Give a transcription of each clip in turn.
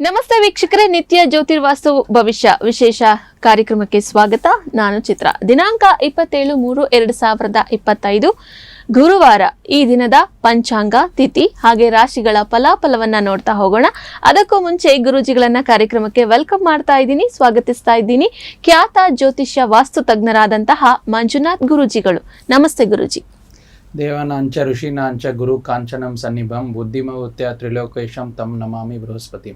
ನಮಸ್ತೆ ವೀಕ್ಷಕರೇ, ನಿತ್ಯ ಜ್ಯೋತಿರ್ವಾಸ್ತು ಭವಿಷ್ಯ ವಿಶೇಷ ಕಾರ್ಯಕ್ರಮಕ್ಕೆ ಸ್ವಾಗತ. ನಾನು ಚಿತ್ರ. ದಿನಾಂಕ ಇಪ್ಪತ್ತೇಳು ಮೂರು ಎರಡು ಸಾವಿರದ ಇಪ್ಪತ್ತೈದು. ಗುರುವಾರ ಈ ದಿನದ ಪಂಚಾಂಗ ತಿಥಿ. ಹಾಗೆ ರಾಶಿಗಳ ಫಲಾಫಲವನ್ನ ನೋಡ್ತಾ ಹೋಗೋಣ. ಅದಕ್ಕೂ ಮುಂಚೆ ಗುರುಜಿಗಳನ್ನ ಕಾರ್ಯಕ್ರಮಕ್ಕೆ ವೆಲ್ಕಮ್ ಮಾಡ್ತಾ ಇದ್ದೀನಿ, ಸ್ವಾಗತಿಸ್ತಾ ಇದ್ದೀನಿ. ಖ್ಯಾತ ಜ್ಯೋತಿಷ್ಯ ವಾಸ್ತು ತಜ್ಞರಾದಂತಹ ಮಂಜುನಾಥ್ ಗುರೂಜಿಗಳು. ನಮಸ್ತೆ ಗುರೂಜಿ. ದೇವನಾಂಚ ಋಷಿನಾಂಚ ಗುರು ಕಾಂಚನಂ ಸನ್ನಿಭಂ ಬುದ್ಧಿಮೌತ್ಯ ತ್ರಿಲೋಕೇಶಂ ತಂ ನಮಾಮಿ ಬೃಹಸ್ಪತಿ.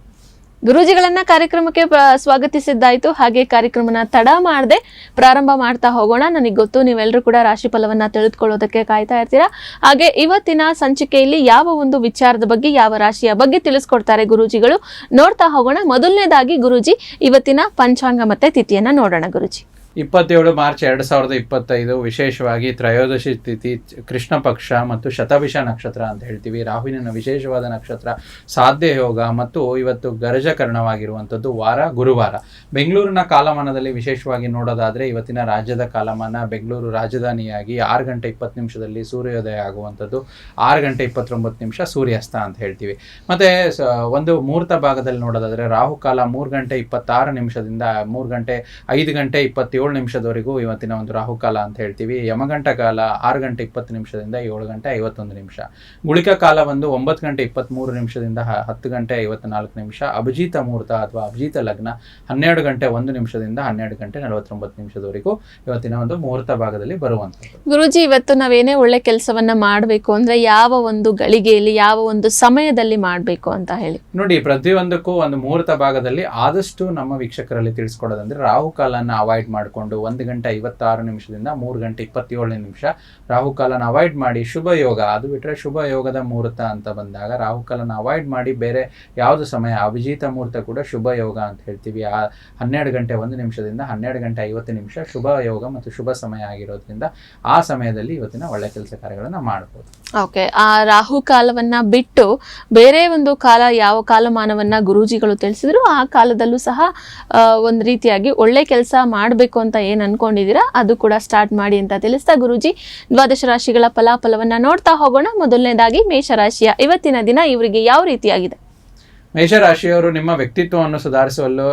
ಗುರೂಜಿಗಳನ್ನ ಕಾರ್ಯಕ್ರಮಕ್ಕೆ ಸ್ವಾಗತಿಸಿದ್ದಾಯ್ತು. ಹಾಗೆ ಕಾರ್ಯಕ್ರಮನ ತಡ ಮಾಡದೆ ಪ್ರಾರಂಭ ಮಾಡ್ತಾ ಹೋಗೋಣ. ನನಗೆ ಗೊತ್ತು ನೀವೆಲ್ಲರೂ ಕೂಡ ರಾಶಿ ಫಲವನ್ನ ತಿಳಿದುಕೊಳ್ಳೋದಕ್ಕೆ ಕಾಯ್ತಾ ಇರ್ತೀರಾ? ಹಾಗೆ ಇವತ್ತಿನ ಸಂಚಿಕೆಯಲ್ಲಿ ಯಾವ ಒಂದು ವಿಚಾರದ ಬಗ್ಗೆ, ಯಾವ ರಾಶಿಯ ಬಗ್ಗೆ ತಿಳಿಸ್ಕೊಡ್ತಾರೆ ಗುರೂಜಿಗಳು ನೋಡ್ತಾ ಹೋಗೋಣ. ಮೊದಲನೇದಾಗಿ ಗುರೂಜಿ, ಇವತ್ತಿನ ಪಂಚಾಂಗ ಮತ್ತೆ ತಿಥಿಯನ್ನ ನೋಡೋಣ ಗುರೂಜಿ. ಇಪ್ಪತ್ತೇಳು ಮಾರ್ಚ್ ಎರಡು ಸಾವಿರದ ಇಪ್ಪತ್ತೈದು, ವಿಶೇಷವಾಗಿ ತ್ರಯೋದಶಿ ತಿಥಿ, ಕೃಷ್ಣ ಪಕ್ಷ ಮತ್ತು ಶತಭಿಷ ನಕ್ಷತ್ರ ಅಂತ ಹೇಳ್ತೀವಿ. ರಾಹುವಿನ ವಿಶೇಷವಾದ ನಕ್ಷತ್ರ, ಸಾಧ್ಯ ಯೋಗ ಮತ್ತು ಇವತ್ತು ಗರಜಕರಣವಾಗಿರುವಂಥದ್ದು ವಾರ, ಗುರುವಾರ. ಬೆಂಗಳೂರಿನ ಕಾಲಮಾನದಲ್ಲಿ ವಿಶೇಷವಾಗಿ ನೋಡೋದಾದ್ರೆ ಇವತ್ತಿನ ರಾಜ್ಯದ ಕಾಲಮಾನ ಬೆಂಗಳೂರು ರಾಜಧಾನಿಯಾಗಿ ಆರು ಗಂಟೆ ಇಪ್ಪತ್ತು ನಿಮಿಷದಲ್ಲಿ ಸೂರ್ಯೋದಯ ಆಗುವಂಥದ್ದು. ಆರು ಗಂಟೆ ಇಪ್ಪತ್ತೊಂಬತ್ತು ನಿಮಿಷ ಸೂರ್ಯಾಸ್ತ ಅಂತ ಹೇಳ್ತೀವಿ. ಮತ್ತೆ ಒಂದು ಮುಹೂರ್ತ ಭಾಗದಲ್ಲಿ ನೋಡೋದಾದರೆ ರಾಹುಕಾಲ ಮೂರು ಗಂಟೆ ಇಪ್ಪತ್ತಾರು ನಿಮಿಷದಿಂದ ಮೂರು ಗಂಟೆ ಐದು ಗಂಟೆ ಇಪ್ಪತ್ತೇಳು ನಿಮಿಷದವರೆಗೂ ಇವತ್ತಿನ ಒಂದು ರಾಹುಕಾಲ ಅಂತ ಹೇಳ್ತೀವಿ. ಯಮಗಂಟ ಕಾಲ ಆರು ಗಂಟೆ ಇಪ್ಪತ್ತು ನಿಮಿಷದಿಂದ ಏಳು ಗಂಟೆ ಐವತ್ತೊಂದು ನಿಮಿಷ. ಗುಳಿಕ ಕಾಲ ಒಂದು ಒಂಬತ್ತು ಗಂಟೆ ಇಪ್ಪತ್ತ್ಮೂರು ನಿಮಿಷದಿಂದ ಹತ್ತು ಗಂಟೆ ಐವತ್ನಾಲ್ಕು ನಿಮಿಷ. ಅಭಿಜಿತ ಮುಹೂರ್ತ ಅಥವಾ ಅಭಿಜಿತ ಲಗ್ನ ಹನ್ನೆರಡು ಗಂಟೆ ಒಂದು ನಿಮಿಷದಿಂದ ಹನ್ನೆರಡು ಗಂಟೆ ನಲವತ್ತೊಂಬತ್ತು ನಿಮಿಷದವರೆಗೂ ಇವತ್ತಿನ ಒಂದು ಮುಹೂರ್ತ ಭಾಗದಲ್ಲಿ ಬರುವಂಥದ್ದು. ಗುರುಜಿ ಇವತ್ತು ನಾವೇನೇ ಒಳ್ಳೆ ಕೆಲಸವನ್ನ ಮಾಡಬೇಕು ಅಂದ್ರೆ ಯಾವ ಒಂದು ಗಳಿಗೆಯಲ್ಲಿ ಯಾವ ಒಂದು ಸಮಯದಲ್ಲಿ ಮಾಡಬೇಕು ಅಂತ ಹೇಳಿ. ನೋಡಿ ಪ್ರತಿಯೊಂದಕ್ಕೂ ಒಂದು ಮುಹೂರ್ತ ಭಾಗದಲ್ಲಿ ಆದಷ್ಟು ನಮ್ಮ ವೀಕ್ಷಕರಲ್ಲಿ ತಿಳಿಸ್ಕೊಡೋದಂದ್ರೆ ರಾಹುಕಾಲನ ಅವಾಯ್ಡ್ ಮಾಡಿಕೊಂಡು ಒಂದು ಗಂಟೆ ಐವತ್ತಾರು ನಿಮಿಷದಿಂದ ಮೂರು ಗಂಟೆ ಇಪ್ಪತ್ತೇಳನೇ ನಿಮಿಷ ರಾಹುಕಾಲನ ಅವಾಯ್ಡ್ ಮಾಡಿ ಶುಭ ಯೋಗ. ಅದು ಬಿಟ್ಟರೆ ಶುಭ ಯೋಗದ ಮುಹೂರ್ತ ಅಂತ ಬಂದಾಗ ರಾಹುಕಾಲನ ಅವಾಯ್ಡ್ ಮಾಡಿ ಬೇರೆ ಯಾವುದು ಸಮಯ? ಅಭಿಜಿತ ಮುಹೂರ್ತ ಕೂಡ ಶುಭ ಯೋಗ ಅಂತ ಹೇಳ್ತೀವಿ. ಆ ಹನ್ನೆರಡು ಗಂಟೆ ಒಂದು ನಿಮಿಷದಿಂದ ಹನ್ನೆರಡು ಗಂಟೆ ಐವತ್ತು ನಿಮಿಷ ಶುಭ ಯೋಗ ಮತ್ತು ಶುಭ ಸಮಯ ಆಗಿರೋದ್ರಿಂದ ಆ ಸಮಯದಲ್ಲಿ ಇವತ್ತಿನ ಒಳ್ಳೆ ಕೆಲಸ ಕಾರ್ಯಗಳನ್ನು ಮಾಡಬಹುದು ಓಕೆ ಆ ರಾಹು ಕಾಲವನ್ನ ಬಿಟ್ಟು ಬೇರೆ ಒಂದು ಕಾಲ ಯಾವ ಕಾಲಮಾನವನ್ನ ಗುರೂಜಿಗಳು ತಿಳಿಸಿದ್ರು ಆ ಕಾಲದಲ್ಲೂ ಸಹ ಒಂದ್ ರೀತಿಯಾಗಿ ಒಳ್ಳೆ ಕೆಲಸ ಮಾಡಬೇಕು ಅಂತ ಏನ್ ಅನ್ಕೊಂಡಿದ್ದೀರಾ, ಅದು ಕೂಡ ಸ್ಟಾರ್ಟ್ ಮಾಡಿ ಅಂತ ತಿಳಿಸ್ತಾ ಗುರುಜಿ. ದ್ವಾದಶ ರಾಶಿಗಳ ಫಲಾಫಲವನ್ನ ನೋಡ್ತಾ ಹೋಗೋಣ. ಮೊದಲನೇದಾಗಿ ಮೇಷರಾಶಿಯ ಇವತ್ತಿನ ದಿನ ಇವರಿಗೆ ಯಾವ ರೀತಿಯಾಗಿದೆ? ಮೇಷರಾಶಿಯವರು ನಿಮ್ಮ ವ್ಯಕ್ತಿತ್ವವನ್ನು ಸುಧಾರಿಸಲು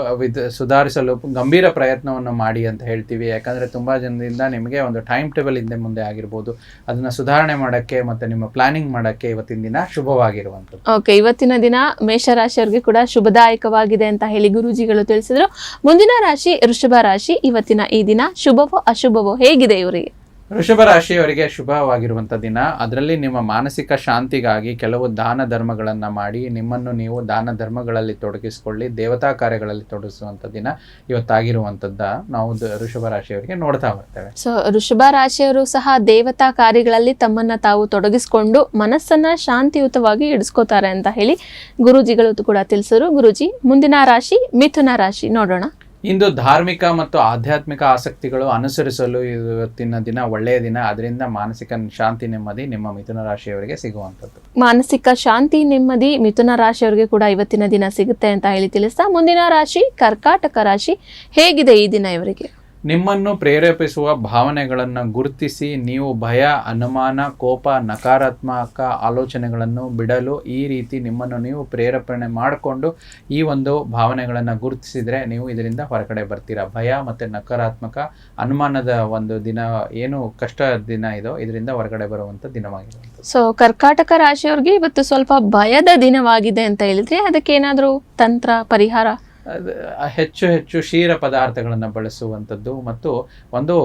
ಸುಧಾರಿಸಲು ಗಂಭೀರ ಪ್ರಯತ್ನವನ್ನು ಮಾಡಿ ಅಂತ ಹೇಳ್ತೀವಿ. ಯಾಕಂದರೆ ತುಂಬಾ ಜನರಿಂದ ನಿಮಗೆ ಒಂದು ಟೈಮ್ ಟೇಬಲ್ ಹಿಂದೆ ಮುಂದೆ ಆಗಿರ್ಬೋದು. ಅದನ್ನು ಸುಧಾರಣೆ ಮಾಡೋಕ್ಕೆ ಮತ್ತು ನಿಮ್ಮ ಪ್ಲಾನಿಂಗ್ ಮಾಡಕ್ಕೆ ಇವತ್ತಿನ ದಿನ ಶುಭವಾಗಿರುವಂಥದ್ದು. ಓಕೆ ಇವತ್ತಿನ ದಿನ ಮೇಷರಾಶಿಯವರಿಗೆ ಕೂಡ ಶುಭದಾಯಕವಾಗಿದೆ ಅಂತ ಹೇಳಿ ಗುರೂಜಿಗಳು ತಿಳಿಸಿದರು. ಮುಂದಿನ ರಾಶಿ, ವೃಷಭ ರಾಶಿ, ಇವತ್ತಿನ ಈ ದಿನ ಶುಭವೋ ಅಶುಭವೋ ಹೇಗಿದೆ ಇವರಿಗೆ? ವೃಷಭ ರಾಶಿಯವರಿಗೆ ಶುಭವಾಗಿರುವಂಥ ದಿನ. ಅದರಲ್ಲಿ ನಿಮ್ಮ ಮಾನಸಿಕ ಶಾಂತಿಗಾಗಿ ಕೆಲವು ದಾನ ಧರ್ಮಗಳನ್ನು ಮಾಡಿ, ನಿಮ್ಮನ್ನು ನೀವು ದಾನ ಧರ್ಮಗಳಲ್ಲಿ ತೊಡಗಿಸಿಕೊಳ್ಳಿ, ದೇವತಾ ಕಾರ್ಯಗಳಲ್ಲಿ ತೊಡಗಿಸುವಂಥ ದಿನ ಇವತ್ತಾಗಿರುವಂಥದ್ದ ನಾವು ಋಷಭ ವೃಷಭ ರಾಶಿಯವರಿಗೆ ನೋಡ್ತಾ ಬರ್ತೇವೆ. ಸೊ ವೃಷಭ ರಾಶಿಯವರು ಸಹ ದೇವತಾ ಕಾರ್ಯಗಳಲ್ಲಿ ತಮ್ಮನ್ನ ತಾವು ತೊಡಗಿಸಿಕೊಂಡು ಮನಸ್ಸನ್ನ ಶಾಂತಿಯುತವಾಗಿ ಇಡಿಸ್ಕೋತಾರೆ ಅಂತ ಹೇಳಿ ಗುರುಜಿಗಳು ಕೂಡ ತಿಳಿಸಿದ್ರು. ಗುರುಜಿ, ಮುಂದಿನ ರಾಶಿ ಮಿಥುನ ರಾಶಿ ನೋಡೋಣ. ಇಂದು ಧಾರ್ಮಿಕ ಮತ್ತು ಆಧ್ಯಾತ್ಮಿಕ ಆಸಕ್ತಿಗಳು ಅನುಸರಿಸಲು ಇವತ್ತಿನ ದಿನ ಒಳ್ಳೆಯ ದಿನ. ಅದರಿಂದ ಮಾನಸಿಕ ಶಾಂತಿ ನೆಮ್ಮದಿ ನಿಮ್ಮ ಮಿಥುನ ರಾಶಿಯವರಿಗೆ ಸಿಗುವಂಥದ್ದು. ಮಾನಸಿಕ ಶಾಂತಿ ನೆಮ್ಮದಿ ಮಿಥುನ ರಾಶಿಯವರಿಗೆ ಕೂಡ ಇವತ್ತಿನ ದಿನ ಸಿಗುತ್ತೆ ಅಂತ ಹೇಳಿ ತಿಳಿಸ್ತಾ ಮುಂದಿನ ರಾಶಿ ಕರ್ಕಾಟಕ ರಾಶಿ ಹೇಗಿದೆ ಈ ದಿನ ಇವರಿಗೆ? ನಿಮ್ಮನ್ನು ಪ್ರೇರೇಪಿಸುವ ಭಾವನೆಗಳನ್ನು ಗುರುತಿಸಿ ನೀವು ಭಯ, ಅನುಮಾನ, ಕೋಪ, ನಕಾರಾತ್ಮಕ ಆಲೋಚನೆಗಳನ್ನು ಬಿಡಲು ಈ ರೀತಿ ನಿಮ್ಮನ್ನು ನೀವು ಪ್ರೇರೇಪಣೆ ಮಾಡಿಕೊಂಡು ಈ ಒಂದು ಭಾವನೆಗಳನ್ನು ಗುರುತಿಸಿದರೆ ನೀವು ಇದರಿಂದ ಹೊರಗಡೆ ಬರ್ತೀರಾ. ಭಯ ಮತ್ತು ನಕಾರಾತ್ಮಕ ಅನುಮಾನದ ಒಂದು ದಿನ, ಏನು ಕಷ್ಟ ದಿನ ಇದೋ, ಇದರಿಂದ ಹೊರಗಡೆ ಬರುವಂಥ ದಿನವಾಗಿದೆ. ಸೊ ಕರ್ಕಾಟಕ ರಾಶಿಯವ್ರಿಗೆ ಇವತ್ತು ಸ್ವಲ್ಪ ಭಯದ ದಿನವಾಗಿದೆ ಅಂತ ಹೇಳಿದ್ರೆ ಅದಕ್ಕೆ ಏನಾದರೂ ತಂತ್ರ, ಪರಿಹಾರ? ಹೆಚ್ಚು ಹೆಚ್ಚು ಕ್ಷೀರ ಪದಾರ್ಥಗಳನ್ನು ಬಳಸುವಂಥದ್ದು ಮತ್ತು ಒಂದು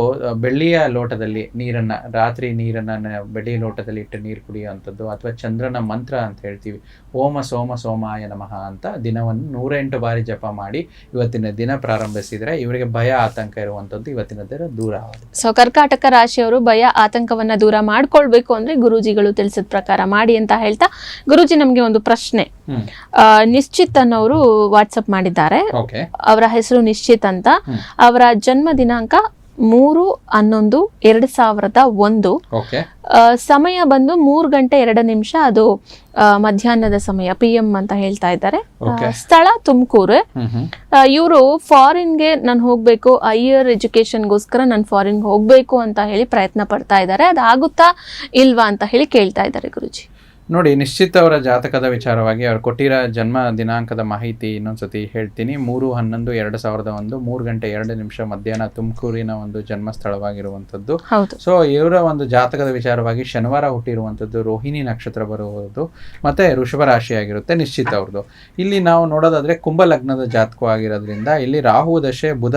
ಬೆಳ್ಳಿಯ ಲೋಟದಲ್ಲಿ ನೀರನ್ನು ರಾತ್ರಿ ನೀರನ್ನು ಬೆಳ್ಳಿ ಬೆಳ್ಳಿಯ ಲೋಟದಲ್ಲಿ ಇಟ್ಟು ನೀರು ಕುಡಿಯುವಂಥದ್ದು ಅಥವಾ ಚಂದ್ರನ ಮಂತ್ರ ಅಂತ ಹೇಳ್ತೀವಿ. ಓಮ ಸೋಮ ಸೋಮಾಯ ನಮಃ ಅಂತ ದಿನವನ್ನು ನೂರೆಂಟು ಬಾರಿ ಜಪ ಮಾಡಿ ಇವತ್ತಿನ ದಿನ ಪ್ರಾರಂಭಿಸಿದರೆ ಇವರಿಗೆ ಭಯ ಆತಂಕ ಇರುವಂಥದ್ದು ಇವತ್ತಿನ ದಿನ ದೂರ ಆಗುತ್ತೆ ಸೊ ಕರ್ಕಾಟಕ ರಾಶಿಯವರು ಭಯ ಆತಂಕವನ್ನ ದೂರ ಮಾಡ್ಕೊಳ್ಬೇಕು ಅಂದ್ರೆ ಗುರೂಜಿಗಳು ತಿಳಿಸಿದ ಪ್ರಕಾರ ಮಾಡಿ ಅಂತ ಹೇಳ್ತಾ ಗುರೂಜಿ ನಮಗೆ ಒಂದು ಪ್ರಶ್ನೆ. ನಿಶ್ಚಿತ್ ಅನ್ನೋರು ವಾಟ್ಸಪ್ ಮಾಡಿದ್ದಾರೆ. ಓಕೆ. ಅವರ ಹೆಸರು ನಿಶ್ಚಿತ್ ಅಂತ. ಅವರ ಜನ್ಮ ದಿನಾಂಕ ಮೂರು ಹನ್ನೊಂದು ಎರಡ್ ಸಾವಿರದ ಒಂದು. ಸಮಯ ಬಂದು ಮೂರು ಗಂಟೆ ಎರಡು ನಿಮಿಷ ಅದು ಮಧ್ಯಾಹ್ನದ ಸಮಯ ಪಿ ಎಂ ಅಂತ ಹೇಳ್ತಾ ಇದ್ದಾರೆ. ಸ್ಥಳ ತುಮಕೂರು. ಇವರು ಫಾರಿನ್ಗೆ ನಾನು ಹೋಗ್ಬೇಕು ಹೈಯರ್ ಎಜುಕೇಶನ್ಗೋಸ್ಕರ ನಾನು ಫಾರಿನ್ಗೆ ಹೋಗ್ಬೇಕು ಅಂತ ಹೇಳಿ ಪ್ರಯತ್ನ ಪಡ್ತಾ ಇದ್ದಾರೆ. ಅದಾಗುತ್ತಾ ಇಲ್ವಾ ಅಂತ ಹೇಳಿ ಕೇಳ್ತಾ ಇದ್ದಾರೆ ಗುರುಜಿ. ನೋಡಿ ನಿಶ್ಚಿತ್ ಅವರ ಜಾತಕದ ವಿಚಾರವಾಗಿ ಅವ್ರು ಕೊಟ್ಟಿರೋ ಜನ್ಮ ದಿನಾಂಕದ ಮಾಹಿತಿ ಇನ್ನೊಂದ್ಸತಿ ಹೇಳ್ತೀನಿ. ಮೂರು ಹನ್ನೊಂದು ಎರಡು ಸಾವಿರದ ಒಂದು ಮೂರು ಗಂಟೆ ಎರಡು ನಿಮಿಷ ಮಧ್ಯಾಹ್ನ ತುಮಕೂರಿನ ಒಂದು ಜನ್ಮ ಸ್ಥಳವಾಗಿರುವಂಥದ್ದು ಸೊ ಇವರ ಒಂದು ಜಾತಕದ ವಿಚಾರವಾಗಿ ಶನಿವಾರ ಹುಟ್ಟಿರುವಂಥದ್ದು ರೋಹಿಣಿ ನಕ್ಷತ್ರ ಬರುವುದು ಮತ್ತೆ ವೃಷಭ ರಾಶಿಯಾಗಿರುತ್ತೆ ನಿಶ್ಚಿತ್ ಅವ್ರದ್ದು. ಇಲ್ಲಿ ನಾವು ನೋಡೋದಾದ್ರೆ ಕುಂಭ ಲಗ್ನದ ಜಾತಕವಾಗಿರೋದ್ರಿಂದ ಇಲ್ಲಿ ರಾಹು ದಶೆ ಬುಧ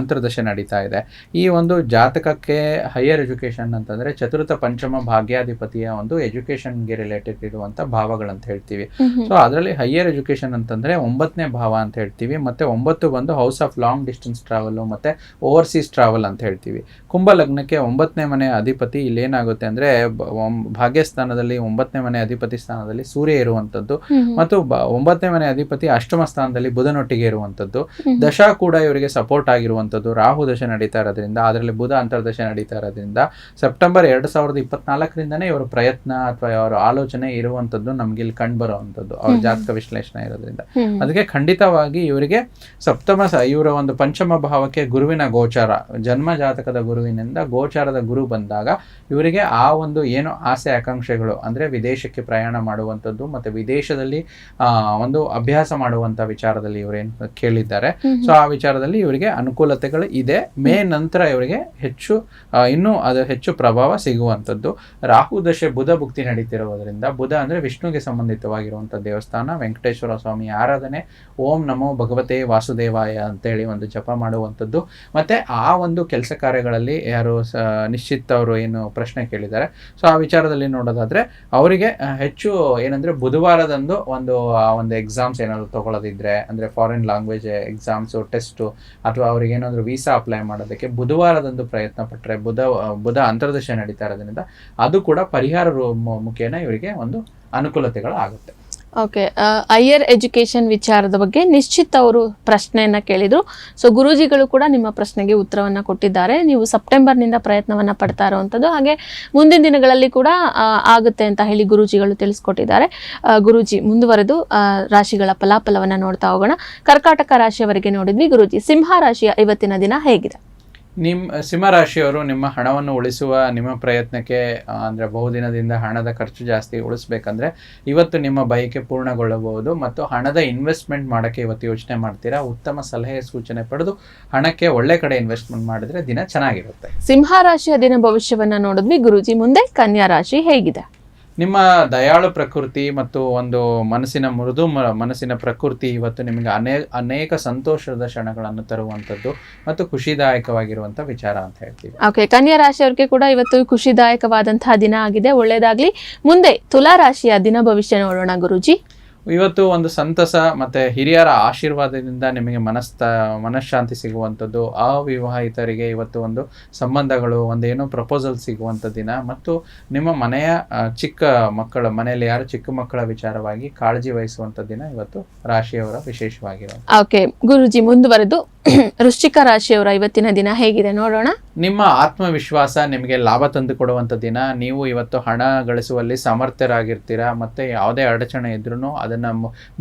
ಅಂತರ್ದಶೆ ನಡೀತಾ ಇದೆ. ಈ ಒಂದು ಜಾತಕಕ್ಕೆ ಹೈಯರ್ ಎಜುಕೇಶನ್ ಅಂತಂದ್ರೆ ಚತುರ್ಥ ಪಂಚಮ ಭಾಗ್ಯಾಧಿಪತಿಯ ಒಂದು ಎಜುಕೇಶನ್ಗೆ ರಿಲೇಟೆಡ್ ಇರುವಂತ ಭಾವಗಳಂತ ಹೇಳ್ತೀವಿ. ಸೊ ಅದರಲ್ಲಿ ಹೈಯರ್ ಎಜುಕೇಶನ್ ಅಂತಂದ್ರೆ ಒಂಬತ್ತನೇ ಭಾವ ಅಂತ ಹೇಳ್ತೀವಿ ಮತ್ತೆ ಒಂಬತ್ತು ಬಂದು house of long distance travel ಮತ್ತೆ ಓವರ್ಸೀಸ್ ಟ್ರಾವೆಲ್ ಅಂತ ಹೇಳ್ತೀವಿ. ಕುಂಭ ಲಗ್ನಕ್ಕೆ ಒಂಬತ್ತನೇ ಮನೆ ಅಧಿಪತಿ ಇಲ್ಲೇನಾಗುತ್ತೆ ಅಂದ್ರೆ ಭಾಗ್ಯ ಸ್ಥಾನದಲ್ಲಿ ಭಾಗ್ಯಸ್ಥಾನದಲ್ಲಿ ಒಂಬತ್ತನೇ ಮನೆ ಅಧಿಪತಿ ಸ್ಥಾನದಲ್ಲಿ ಸೂರ್ಯ ಇರುವಂತದ್ದು ಮತ್ತು ಒಂಬತ್ತನೇ ಮನೆ ಅಧಿಪತಿ ಅಷ್ಟಮ ಸ್ಥಾನದಲ್ಲಿ ಬುಧನೊಟ್ಟಿಗೆ ಇರುವಂತದ್ದು. ದಶ ಕೂಡ ಇವರಿಗೆ ಸಪೋರ್ಟ್ ಆಗಿರುವಂತದ್ದು. ರಾಹು ದಶೆ ನಡೀತಾ ಇರೋದ್ರಿಂದ ಅದರಲ್ಲಿ ಬುಧ ಅಂತರ್ದಶೆ ನಡೀತಾ ಇರೋದ್ರಿಂದ ಸೆಪ್ಟೆಂಬರ್ ಎರಡ್ ಸಾವಿರದ ಇಪ್ಪತ್ನಾಲ್ಕರಿಂದನೇ ಇವರ ಪ್ರಯತ್ನ ಅಥವಾ ಅವರ ಆಲೋಚನೆ ಇರುವಂತದ್ದು ನಮ್ಗೆ ಇಲ್ಲಿ ಕಂಡು ಬರುವಂತದ್ದು ಅವ್ರ ಜಾತಕ ವಿಶ್ಲೇಷಣೆ ಇರೋದ್ರಿಂದ. ಅದಕ್ಕೆ ಖಂಡಿತವಾಗಿ ಇವರಿಗೆ ಸಪ್ತಮ ಇವರ ಒಂದು ಪಂಚಮ ಭಾವಕ್ಕೆ ಗುರುವಿನ ಗೋಚಾರ ಜನ್ಮ ಜಾತಕದ ಗುರುವಿನಿಂದ ಗೋಚಾರದ ಗುರು ಬಂದಾಗ ಇವರಿಗೆ ಆ ಒಂದು ಏನು ಆಸೆ ಆಕಾಂಕ್ಷೆಗಳು ಅಂದ್ರೆ ವಿದೇಶಕ್ಕೆ ಪ್ರಯಾಣ ಮಾಡುವಂಥದ್ದು ಮತ್ತೆ ವಿದೇಶದಲ್ಲಿ ಆ ಒಂದು ಅಭ್ಯಾಸ ಮಾಡುವಂತ ವಿಚಾರದಲ್ಲಿ ಇವರೇನು ಕೇಳಿದ್ದಾರೆ. ಸೊ ಆ ವಿಚಾರದಲ್ಲಿ ಇವರಿಗೆ ಅನುಕೂಲತೆಗಳು ಇದೆ. ಮೇ ನಂತರ ಇವರಿಗೆ ಹೆಚ್ಚು ಇನ್ನೂ ಅದು ಹೆಚ್ಚು ಪ್ರಭಾವ ಸಿಗುವಂಥದ್ದು. ರಾಹು ದಶೆ ಬುಧ ಭುಕ್ತಿ ನಡೀತಿರುವುದರಿಂದ ಬುಧ ಅಂದ್ರೆ ವಿಷ್ಣುಗೆ ಸಂಬಂಧಿತವಾಗಿರುವಂಥ ದೇವಸ್ಥಾನ, ವೆಂಕಟೇಶ್ವರ ಸ್ವಾಮಿ ಆರಾಧನೆ, ಓಂ ನಮೋ ಭಗವತೆ ವಾಸುದೇವಾಯ ಅಂತೇಳಿ ಒಂದು ಜಪ ಮಾಡುವಂಥದ್ದು. ಮತ್ತೆ ಆ ಒಂದು ಕೆಲಸ ಕಾರ್ಯಗಳಲ್ಲಿ ಯಾರು ಸ- ನಿಶ್ಚಿತ್ ಅವರು ಏನು ಪ್ರಶ್ನೆ ಕೇಳಿದ್ದಾರೆ. ಸೊ ಆ ವಿಚಾರದಲ್ಲಿ ನೋಡೋದಾದ್ರೆ ಅವರಿಗೆ ಹೆಚ್ಚು ಏನಂದ್ರೆ ಬುಧವಾರದಂದು ಒಂದು, ಆ, ಒಂದು ಎಕ್ಸಾಮ್ಸ್ ಏನಾದ್ರು ತಗೊಳ್ಳೋದಿದ್ರೆ ಅಂದ್ರೆ ಫಾರಿನ್ ಲ್ಯಾಂಗ್ವೇಜ್ ಎಕ್ಸಾಮ್ಸು ಟೆಸ್ಟು ಅಥವಾ ಅವ್ರಿಗೆ ಏನಾದ್ರು ವೀಸಾ ಅಪ್ಲೈ ಮಾಡೋದಕ್ಕೆ ಬುಧವಾರದಂದು ಪ್ರಯತ್ನ ಪಟ್ಟರೆ ಬುಧ ಬುಧ ಅಂತರ್ದಶೆ ನಡೀತಾ ಇರೋದ್ರಿಂದ ಅದು ಕೂಡ ಪರಿಹಾರ ಮುಖೇನ ಇವರಿಗೆ ಒಂದು ಅನುಕೂಲತೆಗಳು ಆಗುತ್ತೆ. ಓಕೆ ಹೈಯರ್ ಎಜುಕೇಶನ್ ವಿಚಾರದ ಬಗ್ಗೆ ನಿಶ್ಚಿತ್ ಅವರು ಪ್ರಶ್ನೆಯನ್ನ ಕೇಳಿದ್ರು. ಸೊ ಗುರೂಜಿಗಳು ಕೂಡ ನಿಮ್ಮ ಪ್ರಶ್ನೆಗೆ ಉತ್ತರವನ್ನ ಕೊಟ್ಟಿದ್ದಾರೆ. ನೀವು ಸೆಪ್ಟೆಂಬರ್ನಿಂದ ಪ್ರಯತ್ನವನ್ನ ಪಡ್ತಾ ಇರುವಂಥದ್ದು ಹಾಗೆ ಮುಂದಿನ ದಿನಗಳಲ್ಲಿ ಕೂಡ ಆಗುತ್ತೆ ಅಂತ ಹೇಳಿ ಗುರೂಜಿಗಳು ತಿಳಿಸ್ಕೊಟ್ಟಿದ್ದಾರೆ. ಗುರುಜಿ, ಮುಂದುವರೆದು ರಾಶಿಗಳ ಫಲಾಫಲವನ್ನು ನೋಡ್ತಾ ಹೋಗೋಣ. ಕರ್ಕಾಟಕ ರಾಶಿಯವರೆಗೆ ನೋಡಿದ್ವಿ. ಗುರೂಜಿ, ಸಿಂಹ ರಾಶಿಯ ಇವತ್ತಿನ ದಿನ ಹೇಗಿದೆ? ನಿಮ್ಮ ಸಿಂಹರಾಶಿಯವರು ನಿಮ್ಮ ಹಣವನ್ನು ಉಳಿಸುವ, ನಿಮ್ಮ ಪ್ರಯತ್ನಕ್ಕೆ ಅಂದರೆ ಬಹುದಿನದಿಂದ ಹಣದ ಖರ್ಚು ಜಾಸ್ತಿ ಉಳಿಸ್ಬೇಕಂದ್ರೆ ಇವತ್ತು ನಿಮ್ಮ ಬಯಕೆ ಪೂರ್ಣಗೊಳ್ಳಬಹುದು ಮತ್ತು ಹಣದ ಇನ್ವೆಸ್ಟ್ಮೆಂಟ್ ಮಾಡೋಕ್ಕೆ ಇವತ್ತು ಯೋಚನೆ ಮಾಡ್ತೀರಾ? ಉತ್ತಮ ಸಲಹೆ, ಸೂಚನೆ ಪಡೆದು ಹಣಕ್ಕೆ ಒಳ್ಳೆ ಕಡೆ ಇನ್ವೆಸ್ಟ್ಮೆಂಟ್ ಮಾಡಿದ್ರೆ ದಿನ ಚೆನ್ನಾಗಿರುತ್ತೆ. ಸಿಂಹ ರಾಶಿಯ ದಿನ ಭವಿಷ್ಯವನ್ನ ನೋಡಿದ್ವಿ. ಗುರುಜಿ ಮುಂದೆ ಕನ್ಯಾ ರಾಶಿ ಹೇಗಿದೆ? ನಿಮ್ಮ ದಯಾಳು ಪ್ರಕೃತಿ ಮತ್ತು ಒಂದು ಮನಸ್ಸಿನ ಮೃದು ಮನಸ್ಸಿನ ಪ್ರಕೃತಿ ಇವತ್ತು ನಿಮಗೆ ಅನೇಕ ಅನೇಕ ಸಂತೋಷದ ಕ್ಷಣಗಳನ್ನು ತರುವಂಥದ್ದು ಮತ್ತು ಖುಷಿದಾಯಕವಾಗಿರುವಂಥ ವಿಚಾರ ಅಂತ ಹೇಳ್ತೀವಿ. ಓಕೆ ಕನ್ಯಾ ರಾಶಿಯವರಿಗೆ ಕೂಡ ಇವತ್ತು ಖುಷಿದಾಯಕವಾದಂತಹ ದಿನ ಆಗಿದೆ. ಒಳ್ಳೇದಾಗ್ಲಿ ಮುಂದೆ ತುಲಾ ರಾಶಿಯ ದಿನ ಭವಿಷ್ಯ ನೋಡೋಣ ಗುರುಜಿ. ಇವತ್ತು ಒಂದು ಸಂತಸ ಮತ್ತೆ ಹಿರಿಯರ ಆಶೀರ್ವಾದದಿಂದ ನಿಮಗೆ ಮನಸ್ತ ಮನಃಶಾಂತಿ ಸಿಗುವಂಥದ್ದು ಅವಿವಾಹಿತರಿಗೆ ಇವತ್ತು ಒಂದು ಸಂಬಂಧಗಳು ಒಂದೇನೋ ಪ್ರಪೋಸಲ್ ಸಿಗುವಂಥ ದಿನ. ಮತ್ತು ನಿಮ್ಮ ಮನೆಯ ಚಿಕ್ಕ ಮಕ್ಕಳ ಮನೆಯಲ್ಲಿ ಯಾರು ಚಿಕ್ಕ ಮಕ್ಕಳ ವಿಚಾರವಾಗಿ ಕಾಳಜಿ ವಹಿಸುವಂಥ ದಿನ ಇವತ್ತು ರಾಶಿಯವರ ವಿಶೇಷವಾಗಿರೋ ಓಕೆ ಗುರುಜಿ ಮುಂದುವರೆದು ವೃಶ್ಚಿಕ ರಾಶಿಯವರ ಇವತ್ತಿನ ದಿನ ಹೇಗಿದೆ ನೋಡೋಣ. ನಿಮ್ಮ ಆತ್ಮವಿಶ್ವಾಸ ನಿಮಗೆ ಲಾಭ ತಂದು ಕೊಡುವಂಥ ದಿನ. ನೀವು ಇವತ್ತು ಹಣ ಗಳಿಸುವಲ್ಲಿ ಸಮರ್ಥರಾಗಿರ್ತೀರಾ. ಮತ್ತೆ ಯಾವುದೇ ಅಡಚಣೆ ಇದ್ರೂ ಅದನ್ನ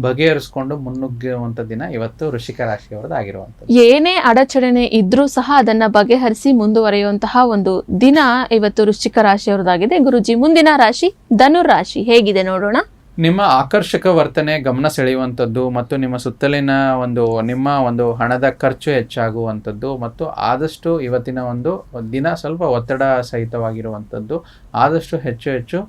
ಬಗೆಹರಿಸ್ಕೊಂಡು ಮುನ್ನುಗ್ಗುವಂತ ದಿನ ಇವತ್ತು ಋಷಿಕ ರಾಶಿಯವರದ್ದು ಆಗಿರುವಂಥದ್ದು. ಏನೇ ಅಡಚಣೆ ಇದ್ರೂ ಸಹ ಅದನ್ನ ಬಗೆಹರಿಸಿ ಮುಂದುವರಿಯುವಂತಹ ಒಂದು ದಿನ ಇವತ್ತು ವೃಶ್ಚಿಕ ರಾಶಿಯವರದಾಗಿದೆ ಗುರುಜಿ, ಮುಂದಿನ ರಾಶಿ ಧನುರ್ ರಾಶಿ. ಹೇಗಿದೆ ನೋಡೋಣ? ನಿಮ್ಮ ಆಕರ್ಷಕ ವರ್ತನೆ ಗಮನ ಸೆಳೆಯುವಂಥದ್ದು ಮತ್ತು ನಿಮ್ಮ ಸುತ್ತಲಿನ ಒಂದು, ನಿಮ್ಮ ಒಂದು ಹಣದ ಖರ್ಚು ಹೆಚ್ಚಾಗುವಂಥದ್ದು ಮತ್ತು ಆದಷ್ಟು ಇವತ್ತಿನ ಒಂದು ದಿನ ಸ್ವಲ್ಪ ಒತ್ತಡ ಸಹಿತವಾಗಿರುವಂಥದ್ದು, ಆದಷ್ಟು ಹೆಚ್ಚು ಹೆಚ್ಚು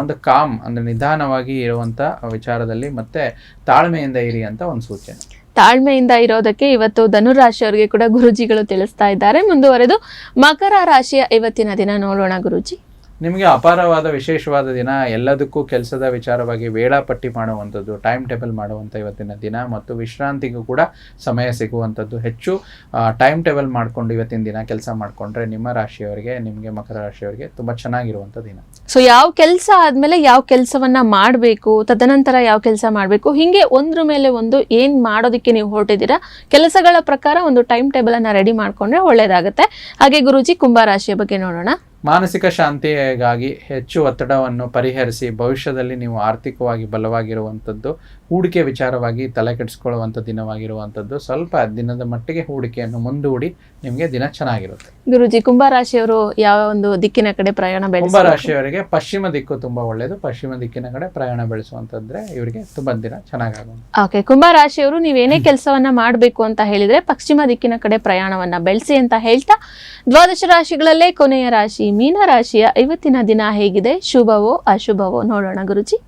ಒಂದು ಕಾಮ್ ಅಂದರೆ ನಿಧಾನವಾಗಿ ಇರುವಂಥ ವಿಚಾರದಲ್ಲಿ ಮತ್ತೆ ತಾಳ್ಮೆಯಿಂದ ಇರಿ ಅಂತ ಒಂದು ಸೂಚನೆ. ತಾಳ್ಮೆಯಿಂದ ಇರೋದಕ್ಕೆ ಇವತ್ತು ಧನುರಾಶಿ ರಾಶಿಯವರಿಗೆ ಕೂಡ ಗುರುಜಿಗಳು ತಿಳಿಸ್ತಾ ಇದ್ದಾರೆ. ಮುಂದುವರೆದು ಮಕರ ರಾಶಿಯ ಇವತ್ತಿನ ದಿನ ನೋಡೋಣ ಗುರುಜಿ. ನಿಮಗೆ ಅಪಾರವಾದ ವಿಶೇಷವಾದ ದಿನ, ಎಲ್ಲದಕ್ಕೂ ಕೆಲಸದ ವಿಚಾರವಾಗಿ ವೇಳಾಪಟ್ಟಿ ಮಾಡುವಂಥದ್ದು ಟೈಮ್ ಟೇಬಲ್ ಮಾಡುವಂಥ ಇವತ್ತಿನ ದಿನ ಮತ್ತು ವಿಶ್ರಾಂತಿಗೂ ಕೂಡ ಸಮಯ ಸಿಗುವಂಥದ್ದು. ಹೆಚ್ಚು ಟೈಮ್ ಟೇಬಲ್ ಮಾಡಿಕೊಂಡು ಇವತ್ತಿನ ದಿನ ಕೆಲಸ ಮಾಡಿಕೊಂಡ್ರೆ ನಿಮ್ಮ ರಾಶಿಯವರಿಗೆ, ನಿಮಗೆ ಮಕರ ರಾಶಿಯವರಿಗೆ ತುಂಬ ಚೆನ್ನಾಗಿರುವಂಥ ದಿನ. ಸೊ ಯಾವ ಕೆಲಸ ಆದಮೇಲೆ ಯಾವ ಕೆಲಸವನ್ನ ಮಾಡಬೇಕು, ತದನಂತರ ಯಾವ ಕೆಲಸ ಮಾಡಬೇಕು, ಹೀಗೆ ಒಂದ್ರ ಮೇಲೆ ಒಂದು ಏನು ಮಾಡೋದಕ್ಕೆ ನೀವು ಹೊರಟಿದ್ದೀರಾ, ಕೆಲಸಗಳ ಪ್ರಕಾರ ಒಂದು ಟೈಮ್ ಟೇಬಲ್ ಅನ್ನ ರೆಡಿ ಮಾಡಿಕೊಂಡ್ರೆ ಒಳ್ಳೇದಾಗುತ್ತೆ. ಹಾಗೆ ಗುರುಜಿ, ಕುಂಭ ರಾಶಿಯ ಬಗ್ಗೆ ನೋಡೋಣ. ಮಾನಸಿಕ ಶಾಂತಿಗಾಗಿ ಹೆಚ್ಚು ಒತ್ತಡವನ್ನು ಪರಿಹರಿಸಿ ಭವಿಷ್ಯದಲ್ಲಿ ನೀವು ಆರ್ಥಿಕವಾಗಿ ಬಲವಾಗಿರುವಂಥದ್ದು ಹೂಡಿಕೆ ವಿಚಾರವಾಗಿ ತಲೆ ಕೆಡಿಸ್ಕೊಳ್ಳುವಂಥ ದಿನವಾಗಿರುವಂಥದ್ದು ಸ್ವಲ್ಪ ದಿನದ ಮಟ್ಟಿಗೆ ಹೂಡಿಕೆಯನ್ನು ಮುಂದೂಡಿ ನಿಮಗೆ ದಿನ ಚೆನ್ನಾಗಿರುತ್ತೆ. ಗುರುಜಿ ಕುಂಭರಾಶಿಯವರು ಯಾವ ಒಂದು ದಿಕ್ಕಿನ ಕಡೆ ಪ್ರಯಾಣ ಬೆಳೆಸಿ ಕುಂಭರಾಶಿಯವರಿಗೆ ಪಶ್ಚಿಮ ದಿಕ್ಕು ತುಂಬಾ ಒಳ್ಳೆಯದು ಪಶ್ಚಿಮ ದಿಕ್ಕಿನ ಕಡೆ ಪ್ರಯಾಣ ಬೆಳೆಸುವಂತಂದ್ರೆ ಇವರಿಗೆ ತುಂಬಾ ದಿನ ಚೆನ್ನಾಗಾಗುತ್ತೆ. ಓಕೆ ಕುಂಭರಾಶಿಯವರು ನೀವೇನೇ ಕೆಲಸವನ್ನ ಮಾಡಬೇಕು ಅಂತ ಹೇಳಿದ್ರೆ ಪಶ್ಚಿಮ ದಿಕ್ಕಿನ ಕಡೆ ಪ್ರಯಾಣವನ್ನ ಬೆಳೆಸಿ ಅಂತ ಹೇಳ್ತಾ ದ್ವಾದಶ ರಾಶಿಗಳಲ್ಲೇ ಕೊನೆಯ ರಾಶಿ ಮೀನ ರಾಶಿಯ ಇವತ್ತಿನ ದಿನ ಹೇಗಿದೆ? ಶುಭವೋ ಅಶುಭವೋ ನೋಡೋಣ ಗುರುಜಿ.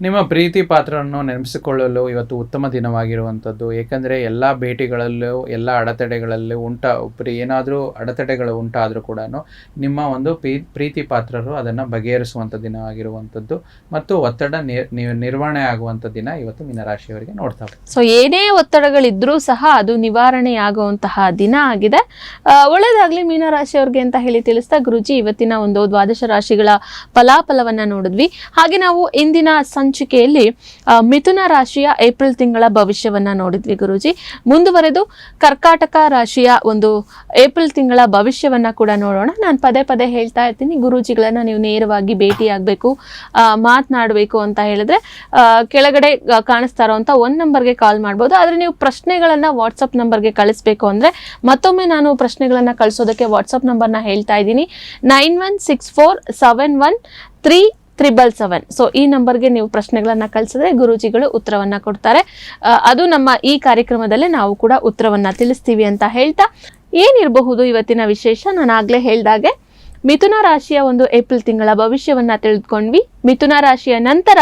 ನಿಮ್ಮ ಪ್ರೀತಿ ಪಾತ್ರವನ್ನು ನೆನಪಿಸಿಕೊಳ್ಳಲು ಇವತ್ತು ಉತ್ತಮ ದಿನವಾಗಿರುವಂಥದ್ದು. ಏಕೆಂದರೆ ಎಲ್ಲ ಭೇಟಿಗಳಲ್ಲೂ ಎಲ್ಲ ಅಡೆತಡೆಗಳಲ್ಲೂ ಉಂಟ ಪ್ರಿ ಏನಾದರೂ ಅಡೆತಡೆಗಳು ಉಂಟಾದರೂ ಕೂಡ ನಿಮ್ಮ ಒಂದು ಪ್ರೀತಿ ಪಾತ್ರರು ಅದನ್ನು ಬಗೆಹರಿಸುವಂಥ ದಿನವಾಗಿರುವಂಥದ್ದು. ಮತ್ತು ಒತ್ತಡ ನಿರ್ವಹಣೆ ಆಗುವಂಥ ದಿನ ಇವತ್ತು ಮೀನರಾಶಿಯವರಿಗೆ ನೋಡ್ತಾ. ಸೊ ಏನೇ ಒತ್ತಡಗಳಿದ್ರೂ ಸಹ ಅದು ನಿವಾರಣೆ ಆಗುವಂತಹ ದಿನ ಆಗಿದೆ. ಆ, ಒಳ್ಳೇದಾಗ್ಲಿ ಮೀನರಾಶಿಯವ್ರಿಗೆ ಅಂತ ಹೇಳಿ ತಿಳಿಸ್ತಾ ಗುರುಜಿ ಇವತ್ತಿನ ಒಂದು ದ್ವಾದಶ ರಾಶಿಗಳ ಫಲಾಫಲವನ್ನು ನೋಡಿದ್ವಿ. ಹಾಗೆ ನಾವು ಇಂದಿನ ಸಂಚಿಕೆಯಲ್ಲಿ ಆ, ಮಿಥುನ ರಾಶಿಯ ಏಪ್ರಿಲ್ ತಿಂಗಳ ಭವಿಷ್ಯವನ್ನ ನೋಡಿದ್ವಿ ಗುರುಜಿ. ಮುಂದುವರೆದು ಕರ್ಕಾಟಕ ರಾಶಿಯ ಒಂದು ಏಪ್ರಿಲ್ ತಿಂಗಳ ಭವಿಷ್ಯವನ್ನ ಕೂಡ ನೋಡೋಣ. ನಾನು ಪದೇ ಪದೇ ಹೇಳ್ತಾ ಇರ್ತೀನಿ ಗುರೂಜಿಗಳನ್ನ ನೀವು ನೇರವಾಗಿ ಭೇಟಿಯಾಗಬೇಕು ಮಾತನಾಡಬೇಕು ಅಂತ ಹೇಳಿದ್ರೆ ಕೆಳಗಡೆ ಕಾಣಿಸ್ತಾ ಇರೋಂಥ ಒಂದು ನಂಬರ್ಗೆ ಕಾಲ್ ಮಾಡ್ಬೋದು. ಆದರೆ ನೀವು ಪ್ರಶ್ನೆಗಳನ್ನ ವಾಟ್ಸಪ್ ನಂಬರ್ಗೆ ಕಳಿಸ್ಬೇಕು ಅಂದ್ರೆ ಮತ್ತೊಮ್ಮೆ ನಾನು ಪ್ರಶ್ನೆಗಳನ್ನ ಕಳಿಸೋದಕ್ಕೆ ವಾಟ್ಸಪ್ ನಂಬರ್ನ ಹೇಳ್ತಾ ಇದ್ದೀನಿ. Nine one six four seven one three triple seven so ಈ ನಂಬರ್ಗೆ ನೀವು ಪ್ರಶ್ನೆಗಳನ್ನ ಕಳಿಸಿದ್ರೆ ಗುರೂಜಿಗಳು ಉತ್ತರವನ್ನ ಕೊಡ್ತಾರೆ. ಅದು ನಮ್ಮ ಈ ಕಾರ್ಯಕ್ರಮದಲ್ಲಿ ನಾವು ಕೂಡ ಉತ್ತರವನ್ನ ತಿಳಿಸ್ತೀವಿ ಅಂತ ಹೇಳ್ತಾ ಏನಿರಬಹುದು ಇವತ್ತಿನ ವಿಶೇಷ? ನಾನು ಆಗ್ಲೇ ಹೇಳ್ದಾಗೆ ಮಿಥುನ ರಾಶಿಯ ಒಂದು ಏಪ್ರಿಲ್ ತಿಂಗಳ ಭವಿಷ್ಯವನ್ನ ತಿಳಿದುಕೊಂಡ್ವಿ. ಮಿಥುನ ರಾಶಿಯ ನಂತರ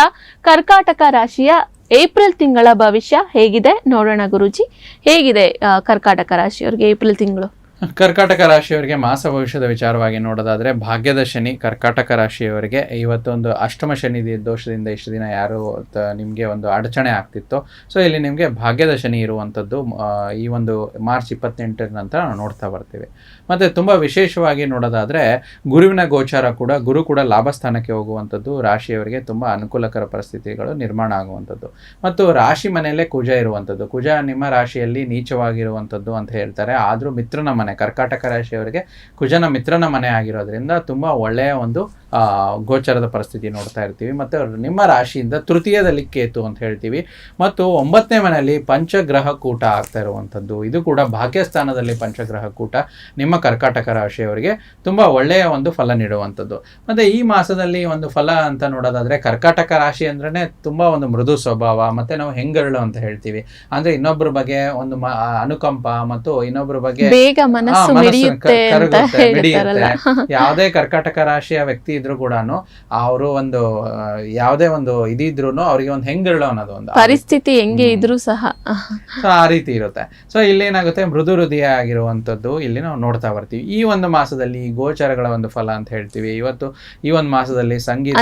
ಕರ್ಕಾಟಕ ರಾಶಿಯ ಏಪ್ರಿಲ್ ತಿಂಗಳ ಭವಿಷ್ಯ ಹೇಗಿದೆ? ನೋಡೋಣ ಗುರುಜಿ. ಹೇಗಿದೆ ಕರ್ಕಾಟಕ ರಾಶಿಯವ್ರಿಗೆ ಏಪ್ರಿಲ್ ತಿಂಗಳು? ಕರ್ಕಾಟಕ ರಾಶಿಯವರಿಗೆ ಮಾಸ ಭವಿಷ್ಯದ ವಿಚಾರವಾಗಿ ನೋಡೋದಾದ್ರೆ, ಭಾಗ್ಯದ ಶನಿ ಕರ್ಕಾಟಕ ರಾಶಿಯವರಿಗೆ ಇವತ್ತೊಂದು ಅಷ್ಟಮ ಶನಿ ದೋಷದಿಂದ ಇಷ್ಟು ದಿನ ಯಾರು ನಿಮಗೆ ಒಂದು ಅಡಚಣೆ ಆಗ್ತಿತ್ತು. ಸೊ ಇಲ್ಲಿ ನಿಮಗೆ ಭಾಗ್ಯದ ಶನಿ ಇರುವಂಥದ್ದು ಈ ಒಂದು ಮಾರ್ಚ್ ಇಪ್ಪತ್ತೆಂಟರ ನಂತರ ನೋಡ್ತಾ ಬರ್ತೀವಿ. ಮತ್ತೆ ತುಂಬ ವಿಶೇಷವಾಗಿ ನೋಡೋದಾದ್ರೆ ಗುರುವಿನ ಗೋಚಾರ ಕೂಡ, ಗುರು ಕೂಡ ಲಾಭಸ್ಥಾನಕ್ಕೆ ಹೋಗುವಂಥದ್ದು ರಾಶಿಯವರಿಗೆ ತುಂಬಾ ಅನುಕೂಲಕರ ಪರಿಸ್ಥಿತಿಗಳು ನಿರ್ಮಾಣ ಆಗುವಂಥದ್ದು. ಮತ್ತು ರಾಶಿ ಮನೆಯಲ್ಲೇ ಕುಜ ಇರುವಂಥದ್ದು. ಕುಜ ನಿಮ್ಮ ರಾಶಿಯಲ್ಲಿ ನೀಚವಾಗಿರುವಂಥದ್ದು ಅಂತ ಹೇಳ್ತಾರೆ. ಆದರೂ ಮಿತ್ರನ ಮನೆ, ಕರ್ಕಾಟಕ ರಾಶಿಯವರಿಗೆ ಕುಜನ ಮಿತ್ರನ ಮನೆ ಆಗಿರೋದ್ರಿಂದ ತುಂಬಾ ಒಳ್ಳೆಯ ಒಂದು ಗೋಚರದ ಪರಿಸ್ಥಿತಿ ನೋಡ್ತಾ ಇರ್ತೀವಿ. ಮತ್ತು ನಿಮ್ಮ ರಾಶಿಯಿಂದ ತೃತೀಯದಲ್ಲಿ ಕೇತು ಅಂತ ಹೇಳ್ತೀವಿ. ಮತ್ತು ಒಂಬತ್ತನೇ ಮನೆಯಲ್ಲಿ ಪಂಚಗ್ರಹ ಕೂಟ ಆಗ್ತಾ ಇರುವಂಥದ್ದು. ಇದು ಕೂಡ ಭಾಗ್ಯಸ್ಥಾನದಲ್ಲಿ ಪಂಚಗ್ರಹ ಕೂಟ. ನಿಮ್ಮ ಕರ್ಕಾಟಕ ರಾಶಿಯವರಿಗೆ ತುಂಬಾ ಒಳ್ಳೆಯ ಒಂದು ಫಲ ನೀಡುವಂಥದ್ದು. ಮತ್ತೆ ಈ ಮಾಸದಲ್ಲಿ ಒಂದು ಫಲ ಅಂತ ನೋಡೋದಾದ್ರೆ ಕರ್ಕಾಟಕ ರಾಶಿ ಅಂದ್ರೇನೆ ತುಂಬಾ ಒಂದು ಮೃದು ಸ್ವಭಾವ ಮತ್ತೆ ನಾವು ಹೆಂಗರಳು ಅಂತ ಹೇಳ್ತೀವಿ. ಅಂದ್ರೆ ಇನ್ನೊಬ್ಬರ ಬಗ್ಗೆ ಒಂದು ಅನುಕಂಪ ಮತ್ತು ಇನ್ನೊಬ್ಬರ ಬಗ್ಗೆ ಮಿಡಿಯುತ್ತೆ. ಯಾವುದೇ ಕರ್ಕಾಟಕ ರಾಶಿಯ ವ್ಯಕ್ತಿ ಇದ್ರು ಕೂಡ ಅವರು ಒಂದು ಯಾವುದೇ ಒಂದು ಇದಿದ್ರು ಅವರಿಗೆ ಒಂದು ಹೆಂಗರಳು ಅನ್ನೋದು ಒಂದು ಪರಿಸ್ಥಿತಿ ಹೆಂಗೆ. ಇದ್ರೂ ಸಹ. ಸೊ ಆ ರೀತಿ ಇರುತ್ತೆ. ಸೊ ಇಲ್ಲಿ ಏನಾಗುತ್ತೆ ಮೃದು ಹೃದಯ ಆಗಿರುವಂಥದ್ದು ಇಲ್ಲಿ ನಾವು ನೋಡ್ತಾ ಬರ್ತೀವಿ. ಈ ಒಂದು ಮಾಸದಲ್ಲಿ ಗೋಚರಗಳ ಒಂದು ಫಲ ಅಂತ ಹೇಳ್ತೀವಿ. ಇವತ್ತು ಈ ಒಂದು ಮಾಸದಲ್ಲಿ ಸಂಗೀತ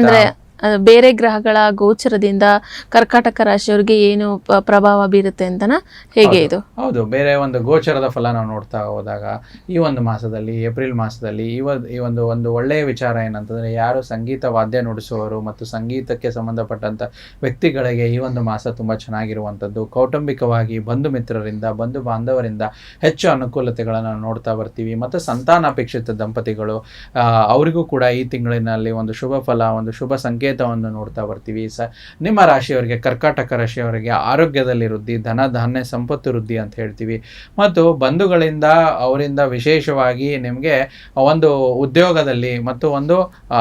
ಬೇರೆ ಗ್ರಹಗಳ ಗೋಚರದಿಂದ ಕರ್ಕಾಟಕ ರಾಶಿಯವರಿಗೆ ಏನು ಪ- ಪ್ರಭಾವ ಬೀರುತ್ತೆ ಅಂತನ ಹೇಗೆ ಇದು? ಹೌದು ಬೇರೆ ಒಂದು ಗೋಚರದ ಫಲ ನಾವು ನೋಡ್ತಾ ಹೋದಾಗ ಈ ಒಂದು ಮಾಸದಲ್ಲಿ ಏಪ್ರಿಲ್ ಮಾಸದಲ್ಲಿ ಈ ಒಂದು ಈ ಒಂದು ಒಂದು ಒಳ್ಳೆಯ ವಿಚಾರ ಏನಂತಂದ್ರೆ ಯಾರು ಸಂಗೀತ ವಾದ್ಯ ನುಡಿಸುವವರು ಮತ್ತು ಸಂಗೀತಕ್ಕೆ ಸಂಬಂಧಪಟ್ಟಂತ ವ್ಯಕ್ತಿಗಳಿಗೆ ಈ ಒಂದು ಮಾಸ ತುಂಬಾ ಚೆನ್ನಾಗಿರುವಂಥದ್ದು. ಕೌಟುಂಬಿಕವಾಗಿ ಬಂಧು ಮಿತ್ರರಿಂದ ಬಂಧು ಬಾಂಧವರಿಂದ ಹೆಚ್ಚು ಅನುಕೂಲತೆಗಳನ್ನು ನಾವು ನೋಡ್ತಾ ಬರ್ತೀವಿ. ಮತ್ತು ಸಂತಾನಾಪೇಕ್ಷಿತ ದಂಪತಿಗಳು ಆ, ಅವರಿಗೂ ಕೂಡ ಈ ತಿಂಗಳಿನಲ್ಲಿ ಒಂದು ಶುಭ ಫಲ ಒಂದು ಶುಭ ಸಂಕೇತವನ್ನು ನೋಡ್ತಾ ಬರ್ತೀವಿ. ಸ, ನಿಮ್ಮ ರಾಶಿಯವರಿಗೆ, ಕರ್ಕಾಟಕ ರಾಶಿಯವರಿಗೆ ಆರೋಗ್ಯದಲ್ಲಿ ವೃದ್ಧಿ, ಧನ ಧಾನ್ಯ ಸಂಪತ್ತು ವೃದ್ಧಿ ಅಂತ ಹೇಳ್ತೀವಿ. ಮತ್ತು ಬಂಧುಗಳಿಂದ, ಅವರಿಂದ ವಿಶೇಷವಾಗಿ ನಿಮಗೆ ಒಂದು ಉದ್ಯೋಗದಲ್ಲಿ ಮತ್ತು ಒಂದು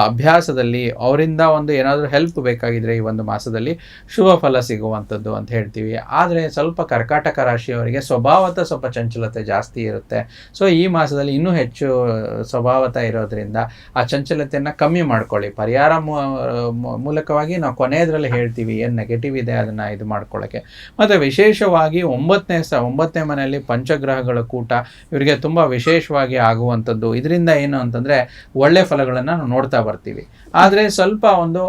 ಅಭ್ಯಾಸದಲ್ಲಿ ಅವರಿಂದ ಒಂದು ಏನಾದರೂ ಹೆಲ್ಪ್ ಬೇಕಾಗಿದ್ರೆ ಈ ಒಂದು ಮಾಸದಲ್ಲಿ ಶುಭ ಫಲ ಸಿಗುವಂಥದ್ದು ಅಂತ ಹೇಳ್ತೀವಿ. ಆದರೆ ಸ್ವಲ್ಪ ಕರ್ಕಾಟಕ ರಾಶಿಯವರಿಗೆ ಸ್ವಭಾವತ ಸ್ವಲ್ಪ ಚಂಚಲತೆ ಜಾಸ್ತಿ ಇರುತ್ತೆ. ಸೊ, ಈ ಮಾಸದಲ್ಲಿ ಇನ್ನೂ ಹೆಚ್ಚು ಸ್ವಭಾವತ ಇರೋದ್ರಿಂದ ಆ ಚಂಚಲತೆಯನ್ನು ಕಮ್ಮಿ ಮಾಡ್ಕೊಳ್ಳಿ. ಪರಿಹಾರ ಮೂಲಕವಾಗಿ ನಾವು ಕೊನೆಯದ್ರಲ್ಲಿ ಹೇಳ್ತೀವಿ ಏನು ನೆಗೆಟಿವ್ ಇದೆ ಅದನ್ನು ಇದು ಮಾಡ್ಕೊಳ್ಳೋಕ್ಕೆ ಮತ್ತು ವಿಶೇಷವಾಗಿ ಒಂಬತ್ತನೇ ಸ, ಒಂಬತ್ತನೇ ಮನೆಯಲ್ಲಿ ಪಂಚಗ್ರಹಗಳ ಕೂಟ ಇವರಿಗೆ ತುಂಬ ವಿಶೇಷವಾಗಿ ಆಗುವಂಥದ್ದು. ಇದರಿಂದ ಏನು ಅಂತಂದರೆ ಒಳ್ಳೆ ಫಲಗಳನ್ನು ನಾವು ನೋಡ್ತಾ ಬರ್ತೀವಿ. ಆದ್ರೆ ಸ್ವಲ್ಪ ಒಂದು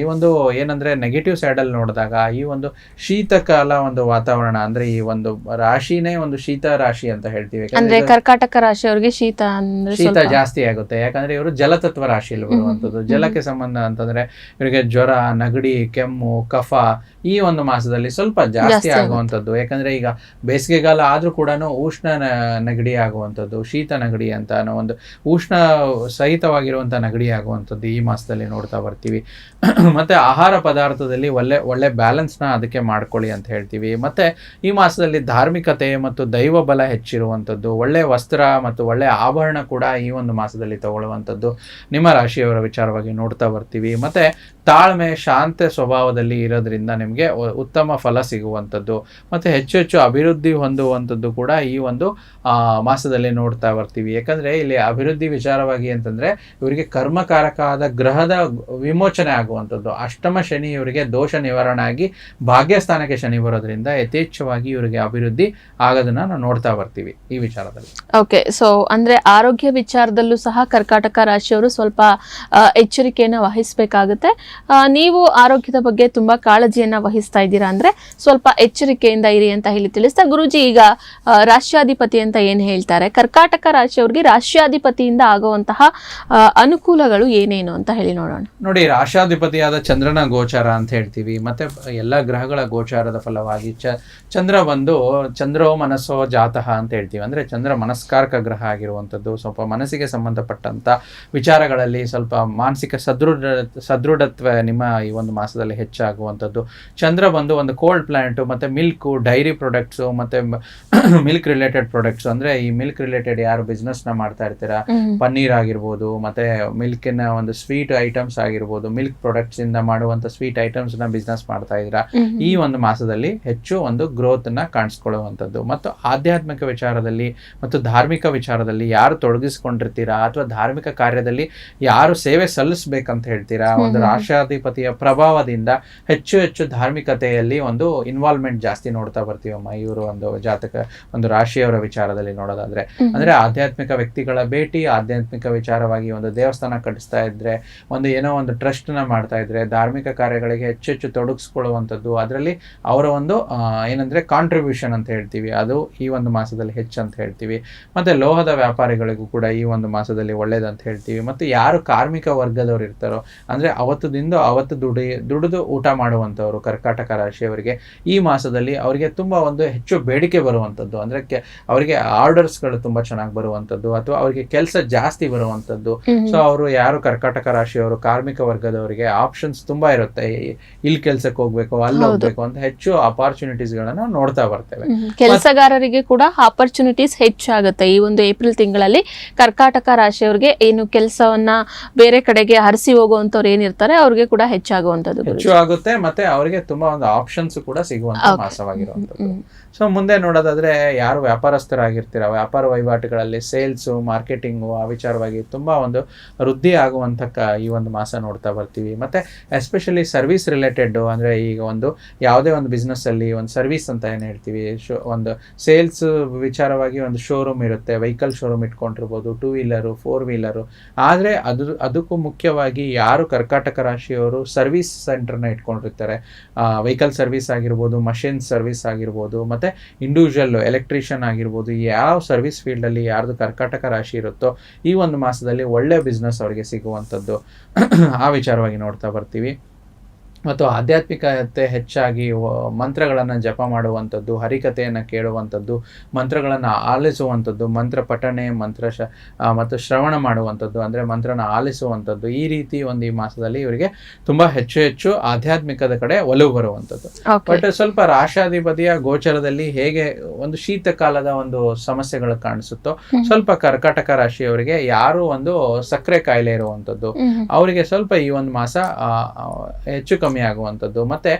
ಈ ಒಂದು ಏನಂದ್ರೆ ನೆಗೆಟಿವ್ ಸೈಡಲ್ಲಿ ನೋಡಿದಾಗ ಈ ಒಂದು ಶೀತಕಾಲ ಒಂದು ವಾತಾವರಣ ಅಂದ್ರೆ ಈ ಒಂದು ರಾಶಿನೇ ಒಂದು ಶೀತ ರಾಶಿ ಅಂತ ಹೇಳ್ತೀವಿ. ಯಾಕಂದ್ರೆ ಕರ್ಕಾಟಕ ರಾಶಿ ಅವರಿಗೆ ರಾಶಿಯವರಿಗೆ ಶೀತ ಅಂದ್ರೆ ಶೀತ ಜಾಸ್ತಿ ಆಗುತ್ತೆ. ಯಾಕಂದ್ರೆ ಇವರು ಜಲತತ್ವ ರಾಶಿಯಲ್ಲಿ ಬರುವಂಥದ್ದು ಜಲಕ್ಕೆ ಸಂಬಂಧ ಅಂತಂದ್ರೆ ಇವರಿಗೆ ಜ್ವರ ನಗಡಿ ಕೆಮ್ಮು ಕಫ ಈ ಒಂದು ಮಾಸದಲ್ಲಿ ಸ್ವಲ್ಪ ಜಾಸ್ತಿ ಆಗುವಂಥದ್ದು. ಆಗುವಂತದ್ದು ಯಾಕಂದ್ರೆ ಈಗ ಬೇಸಿಗೆಗಾಲ ಆದ್ರೂ ಕೂಡ ಉಷ್ಣ ನೆಗಡಿ ಆಗುವಂತದ್ದು ಶೀತ ನೆಗಡಿ ಅಂತ ಅನ್ನೋ ಒಂದು ಉಷ್ಣ ಸಹಿತವಾಗಿರುವಂತ ನೆಗಡಿ ಆಗುವಂತದ್ದು ಈ ಮಾಸದಲ್ಲಿ ನೋಡ್ತಾ ಬರ್ತೀವಿ. ಮತ್ತೆ ಆಹಾರ ಪದಾರ್ಥದಲ್ಲಿ ಒಳ್ಳೆ ಒಳ್ಳೆ ಬ್ಯಾಲೆನ್ಸ್ನ ಅದಕ್ಕೆ ಮಾಡ್ಕೊಳ್ಳಿ ಅಂತ ಹೇಳ್ತೀವಿ. ಮತ್ತೆ ಈ ಮಾಸದಲ್ಲಿ ಧಾರ್ಮಿಕತೆ ಮತ್ತು ದೈವ ಬಲ ಹೆಚ್ಚಿರುವಂಥದ್ದು ಒಳ್ಳೆ ವಸ್ತ್ರ ಮತ್ತು ಒಳ್ಳೆ ಆಭರಣ ಕೂಡ ಈ ಒಂದು ಮಾಸದಲ್ಲಿ ತಗೊಳ್ಳುವಂಥದ್ದು ನಿಮ್ಮ ರಾಶಿಯವರ ವಿಚಾರವಾಗಿ ನೋಡ್ತಾ ಬರ್ತೀವಿ. ಮತ್ತೆ ತಾಳ್ಮೆ, ಶಾಂತ ಸ್ವಭಾವದಲ್ಲಿ ಇರೋದ್ರಿಂದ ನಿಮಗೆ ಉತ್ತಮ ಫಲ ಸಿಗುವಂಥದ್ದು. ಮತ್ತೆ ಹೆಚ್ಚು ಹೆಚ್ಚು ಅಭಿವೃದ್ಧಿ ಹೊಂದುವಂಥದ್ದು ಕೂಡ ಈ ಒಂದು ಮಾಸದಲ್ಲಿ ನೋಡ್ತಾ ಬರ್ತೀವಿ. ಯಾಕಂದ್ರೆ ಇಲ್ಲಿ ಅಭಿವೃದ್ಧಿ ವಿಚಾರವಾಗಿ ಅಂತಂದ್ರೆ ಇವರಿಗೆ ಕರ್ಮಕಾರಕ ಆದ ಗ್ರಹದ ವಿಮೋಚನೆ ಆಗುವಂಥದ್ದು. ಅಷ್ಟಮ ಶನಿ ಇವರಿಗೆ ದೋಷ ನಿವಾರಣೆ ಆಗಿ ಭಾಗ್ಯಸ್ಥಾನಕ್ಕೆ ಶನಿ ಬರೋದ್ರಿಂದ ಯಥೇಚ್ಛವಾಗಿ ಇವರಿಗೆ ಅಭಿವೃದ್ಧಿ ಆಗೋದನ್ನ ನಾವು ನೋಡ್ತಾ ಬರ್ತೀವಿ ಈ ವಿಚಾರದಲ್ಲಿ. ಓಕೆ, ಸೊ ಅಂದ್ರೆ ಆರೋಗ್ಯ ವಿಚಾರದಲ್ಲೂ ಸಹ ಕರ್ಕಾಟಕ ರಾಶಿಯವರು ಸ್ವಲ್ಪ ಎಚ್ಚರಿಕೆಯನ್ನ ವಹಿಸಬೇಕಾಗುತ್ತೆ. ನೀವು ಆರೋಗ್ಯದ ಬಗ್ಗೆ ತುಂಬಾ ಕಾಳಜಿಯನ್ನ ವಹಿಸ್ತಾ ಇದ್ದೀರಾ ಅಂದ್ರೆ ಸ್ವಲ್ಪ ಎಚ್ಚರಿಕೆಯಿಂದ ಇರಿ ಅಂತ ಹೇಳಿ ತಿಳಿಸ್ತಾ, ಗುರುಜಿ ಈಗ ರಾಷ್ಟ್ರಾಧಿಪತಿ ಅಂತ ಏನ್ ಹೇಳ್ತಾರೆ? ಕರ್ಕಾಟಕ ರಾಶಿಯವ್ರಿಗೆ ರಾಷ್ಟ್ರಾಧಿಪತಿಯಿಂದ ಆಗುವಂತಹ ಅನುಕೂಲಗಳು ಏನೇನು ಅಂತ ಹೇಳಿ ನೋಡೋಣ. ನೋಡಿ, ರಾಷ್ಟ್ರಾಧಿಪತಿಯಾದ ಚಂದ್ರನ ಗೋಚಾರ ಅಂತ ಹೇಳ್ತೀವಿ. ಮತ್ತೆ ಎಲ್ಲ ಗ್ರಹಗಳ ಗೋಚಾರದ ಫಲವಾಗಿ ಚ, ಚಂದ್ರ ಬಂದು ಚಂದ್ರೋ ಮನಸ್ಸೋ ಜಾತಃ ಅಂತ ಹೇಳ್ತೀವಿ. ಅಂದ್ರೆ ಚಂದ್ರ ಮನಸ್ಕಾರಕ ಗ್ರಹ ಆಗಿರುವಂಥದ್ದು, ಸ್ವಲ್ಪ ಮನಸ್ಸಿಗೆ ಸಂಬಂಧಪಟ್ಟಂತ ವಿಚಾರಗಳಲ್ಲಿ ಸ್ವಲ್ಪ ಮಾನಸಿಕ ಸದೃಢ ಸದೃಢ ಸದೃಢತ್ವ ನಿಮ್ಮ ಈ ಒಂದು ಮಾಸದಲ್ಲಿ ಹೆಚ್ಚಾಗುವಂಥದ್ದು. ಚಂದ್ರ ಬಂದು ಒಂದು ಕೋಲ್ಡ್ ಪ್ಲಾಂಟು ಮತ್ತೆ ಮಿಲ್ಕು ಡೈರಿ ಪ್ರಾಡಕ್ಟ್ಸು ಮತ್ತೆ ಮಿಲ್ಕ್ ರಿಲೇಟೆಡ್ ಪ್ರಾಡಕ್ಟ್ಸ್ ಅಂದ್ರೆ ಈ ಮಿಲ್ಕ್ ರಿಲೇಟೆಡ್ ಯಾರು ಬಿಸ್ನೆಸ್ನ ನ ಮಾಡ್ತಾ ಇರ್ತೀರಾ? ಪನ್ನೀರ್ ಆಗಿರ್ಬೋದು ಮತ್ತೆ ಮಿಲ್ಕಿನ ಒಂದು ಸ್ವೀಟ್ ಐಟಮ್ಸ್ ಆಗಿರ್ಬೋದು ಮಿಲ್ಕ್ ಪ್ರಾಡಕ್ಟ್ಸಿಂದ ಇಂದ ಮಾಡುವಂತ ಸ್ವೀಟ್ ಐಟಮ್ಸ್ನ ನ ಬಿಸ್ನೆಸ್ ಮಾಡ್ತಾ ಇದ್ದೀರಾ? ಈ ಒಂದು ಮಾಸದಲ್ಲಿ ಹೆಚ್ಚು ಒಂದು ಗ್ರೋತ್ನ ಕಾಣಿಸ್ಕೊಳ್ಳುವಂಥದ್ದು. ಮತ್ತು ಆಧ್ಯಾತ್ಮಿಕ ವಿಚಾರದಲ್ಲಿ ಮತ್ತು ಧಾರ್ಮಿಕ ವಿಚಾರದಲ್ಲಿ ಯಾರು ತೊಡಗಿಸ್ಕೊಂಡಿರ್ತೀರಾ? ಅಥವಾ ಧಾರ್ಮಿಕ ಕಾರ್ಯದಲ್ಲಿ ಯಾರು ಸೇವೆ ಸಲ್ಲಿಸ್ಬೇಕಂತ ಹೇಳ್ತೀರಾ? ಒಂದು ಹ್ಮ್ ಹ್ಮ್. ಪ್ರಭಾವದಿಂದ ಹೆಚ್ಚು ಹೆಚ್ಚು ಧಾರ್ಮಿಕತೆಯಲ್ಲಿ ಒಂದು ಇನ್ವಾಲ್ವ್ಮೆಂಟ್ ಜಾಸ್ತಿ ನೋಡ್ತಾ ಬರ್ತೀವಮ್ಮ ಇವರು ಒಂದು ಜಾತಕ ಒಂದು ರಾಶಿಯವರ ವಿಚಾರದಲ್ಲಿ ನೋಡೋದಾದ್ರೆ. ಅಂದ್ರೆ ಆಧ್ಯಾತ್ಮಿಕ ವ್ಯಕ್ತಿಗಳ ಭೇಟಿ ಆಧ್ಯಾತ್ಮಿಕ ವಿಚಾರವಾಗಿ ಒಂದು ದೇವಸ್ಥಾನ ಕಟ್ಟಿಸ್ತಾ ಇದ್ರೆ ಒಂದು ಏನೋ ಒಂದು ಟ್ರಸ್ಟ್ನ ಮಾಡ್ತಾ ಇದ್ರೆ ಧಾರ್ಮಿಕ ಕಾರ್ಯಗಳಿಗೆ ಹೆಚ್ಚು ಹೆಚ್ಚು ತೊಡಗಿಸ್ಕೊಳ್ಳುವಂಥದ್ದು ಅದರಲ್ಲಿ ಅವರ ಒಂದು ಏನಂದ್ರೆ ಕಾಂಟ್ರಿಬ್ಯೂಷನ್ ಅಂತ ಹೇಳ್ತೀವಿ. ಅದು ಈ ಒಂದು ಮಾಸದಲ್ಲಿ ಹೆಚ್ಚು ಅಂತ ಹೇಳ್ತೀವಿ. ಮತ್ತೆ ಲೋಹದ ವ್ಯಾಪಾರಿಗಳಿಗೂ ಕೂಡ ಈ ಒಂದು ಮಾಸದಲ್ಲಿ ಒಳ್ಳೇದಂತ ಹೇಳ್ತೀವಿ. ಮತ್ತೆ ಯಾರು ಕಾರ್ಮಿಕ ವರ್ಗದವರು ಇರ್ತಾರೋ ಅಂದ್ರೆ ಅವತ್ತದಿಂದ ಅವತ್ತು ದುಡಿ ದುಡಿದು ಊಟ ಮಾಡುವಂಥವ್ರು ಕರ್ಕಾಟಕ ರಾಶಿಯವರಿಗೆ ಈ ಮಾಸದಲ್ಲಿ ಅವರಿಗೆ ತುಂಬಾ ಒಂದು ಹೆಚ್ಚು ಬೇಡಿಕೆ ಬರುವಂಥದ್ದು. ಅಂದ್ರೆ ಕೆ- ಅವರಿಗೆ ಆರ್ಡರ್ಸ್ಗಳು ತುಂಬಾ ಚೆನ್ನಾಗಿ ಬರುವಂಥದ್ದು ಅಥವಾ ಅವರಿಗೆ ಕೆಲಸ ಜಾಸ್ತಿ ಬರುವಂಥದ್ದು. ಸೊ ಅವರು ಯಾರು ಕರ್ಕಾಟಕ ರಾಶಿಯವರು ಕಾರ್ಮಿಕ ವರ್ಗದವರಿಗೆ ಆಪ್ಷನ್ಸ್ ತುಂಬಾ ಇರುತ್ತೆ. ಇಲ್ಲಿ ಕೆಲಸಕ್ಕೆ ಹೋಗ್ಬೇಕು ಅಲ್ಲಿ ಹೋಗ್ಬೇಕು ಅಂತ ಹೆಚ್ಚು ಅಪಾರ್ಚುನಿಟೀಸ್ಗಳನ್ನು ನೋಡ್ತಾ ಬರ್ತೇವೆ. ಕೆಲಸಗಾರರಿಗೆ ಕೂಡ ಆಪರ್ಚುನಿಟೀಸ್ ಹೆಚ್ಚಾಗುತ್ತೆ. ಈ ಒಂದು ಏಪ್ರಿಲ್ ತಿಂಗಳಲ್ಲಿ ಕರ್ಕಾಟಕ ರಾಶಿಯವರಿಗೆ ಏನು ಕೆಲಸವನ್ನ ಬೇರೆ ಕಡೆಗೆ ಹರಿಸಿ ಹೋಗುವಂತವ್ರು ಏನಿರ್ತಾರೆ ಅವ್ರಿಗೆ ಕೂಡ ಹೆಚ್ಚಾಗುವಂತದ್ದು. ಹೆಚ್ಚು ಆಗುತ್ತೆ ಮತ್ತೆ ಅವರಿಗೆ ತುಂಬಾ ಒಂದು ಆಪ್ಷನ್ಸ್ ಕೂಡ ಸಿಗುವಂತ. ಮಾಸವಾಗಿರುವಂತದ್ದು ಸೊ ಮುಂದೆ ನೋಡೋದಾದ್ರೆ ಯಾರು ವ್ಯಾಪಾರಸ್ಥರಾಗಿರ್ತೀರ? ವ್ಯಾಪಾರ ವಹಿವಾಟುಗಳಲ್ಲಿ ಸೇಲ್ಸ್ ಮಾರ್ಕೆಟಿಂಗು ಆ ವಿಚಾರವಾಗಿ ತುಂಬಾ ಒಂದು ವೃದ್ಧಿ ಆಗುವಂತ ಈ ಒಂದು ಮಾಸ ನೋಡ್ತಾ ಬರ್ತೀವಿ. ಮತ್ತೆ ಎಸ್ಪೆಷಲಿ ಸರ್ವಿಸ್ ರಿಲೇಟೆಡ್ ಅಂದ್ರೆ ಈಗ ಒಂದು ಯಾವುದೇ ಒಂದು ಬಿಸ್ನೆಸ್ ಅಲ್ಲಿ ಒಂದು ಸರ್ವಿಸ್ ಅಂತ ಏನು ಹೇಳ್ತೀವಿ? ಒಂದು ಸೇಲ್ಸ್ ವಿಚಾರವಾಗಿ ಒಂದು ಶೋರೂಮ್ ಇರುತ್ತೆ ವೆಹಿಕಲ್ ಶೋರೂಮ್ ಇಟ್ಕೊಂಡಿರ್ಬೋದು ಟೂ ವೀಲರು ಫೋರ್ ವೀಲರು ಆದರೆ ಅದು ಅದಕ್ಕೂ ಮುಖ್ಯವಾಗಿ ಯಾರು ಕರ್ಕಾಟಕ ರಾಶಿಯವರು ಸರ್ವಿಸ್ ಸೆಂಟರ್ನ ಇಟ್ಕೊಂಡಿರ್ತಾರೆ. ವೆಹಿಕಲ್ ಸರ್ವಿಸ್ ಆಗಿರ್ಬೋದು, ಮಷಿನ್ ಸರ್ವಿಸ್ ಆಗಿರ್ಬೋದು, ಮತ್ತು ಇಂಡಿವಿಜುವಲ್ ಎಲೆಕ್ಟ್ರಿಷಿಯನ್ ಆಗಿರ್ಬೋದು, ಯಾವ ಸರ್ವಿಸ್ ಫೀಲ್ಡಲ್ಲಿ ಯಾರ್ದು ಕರ್ಕಾಟಕ ರಾಶಿ ಇರುತ್ತೋ ಈ ಒಂದು ಮಾಸದಲ್ಲಿ ಒಳ್ಳೆ ಬಿಸ್ನೆಸ್ ಅವರಿಗೆ ಸಿಗುವಂಥದ್ದು. ಆ ವಿಚಾರವಾಗಿ ನೋಡ್ತಾ ಬರ್ತೀವಿ. ಮತ್ತು ಆಧ್ಯಾತ್ಮಿಕತೆ ಹೆಚ್ಚಾಗಿ ಮಂತ್ರಗಳನ್ನು ಜಪ ಮಾಡುವಂಥದ್ದು ಹರಿಕತೆಯನ್ನು ಕೇಳುವಂಥದ್ದು ಮಂತ್ರಗಳನ್ನು ಆಲಿಸುವಂಥದ್ದು ಮಂತ್ರ ಪಠಣೆ ಮಂತ್ರ ಶ ಮತ್ತು ಶ್ರವಣ ಮಾಡುವಂಥದ್ದು ಅಂದರೆ ಮಂತ್ರನ ಆಲಿಸುವಂಥದ್ದು ಈ ರೀತಿ ಒಂದು ಈ ಮಾಸದಲ್ಲಿ ಇವರಿಗೆ ತುಂಬ ಹೆಚ್ಚು ಹೆಚ್ಚು ಆಧ್ಯಾತ್ಮಿಕದ ಕಡೆ ಒಲವು ಬರುವಂಥದ್ದು. ಬಟ್ ಸ್ವಲ್ಪ ರಾಶಾಧಿಪತಿಯ ಗೋಚರದಲ್ಲಿ ಹೇಗೆ ಒಂದು ಶೀತಕಾಲದ ಒಂದು ಸಮಸ್ಯೆಗಳು ಕಾಣಿಸುತ್ತೋ ಸ್ವಲ್ಪ ಕರ್ಕಾಟಕ ರಾಶಿಯವರಿಗೆ ಯಾರು ಒಂದು ಸಕ್ಕರೆ ಕಾಯಿಲೆ ಇರುವಂಥದ್ದು. ಅವರಿಗೆ ಸ್ವಲ್ಪ ಈ ಒಂದು ಮಾಸ ಹೆಚ್ಚು ಕಮ್ಮಿ ಆಗುವಂಥದ್ದು. ಮತ್ತೆ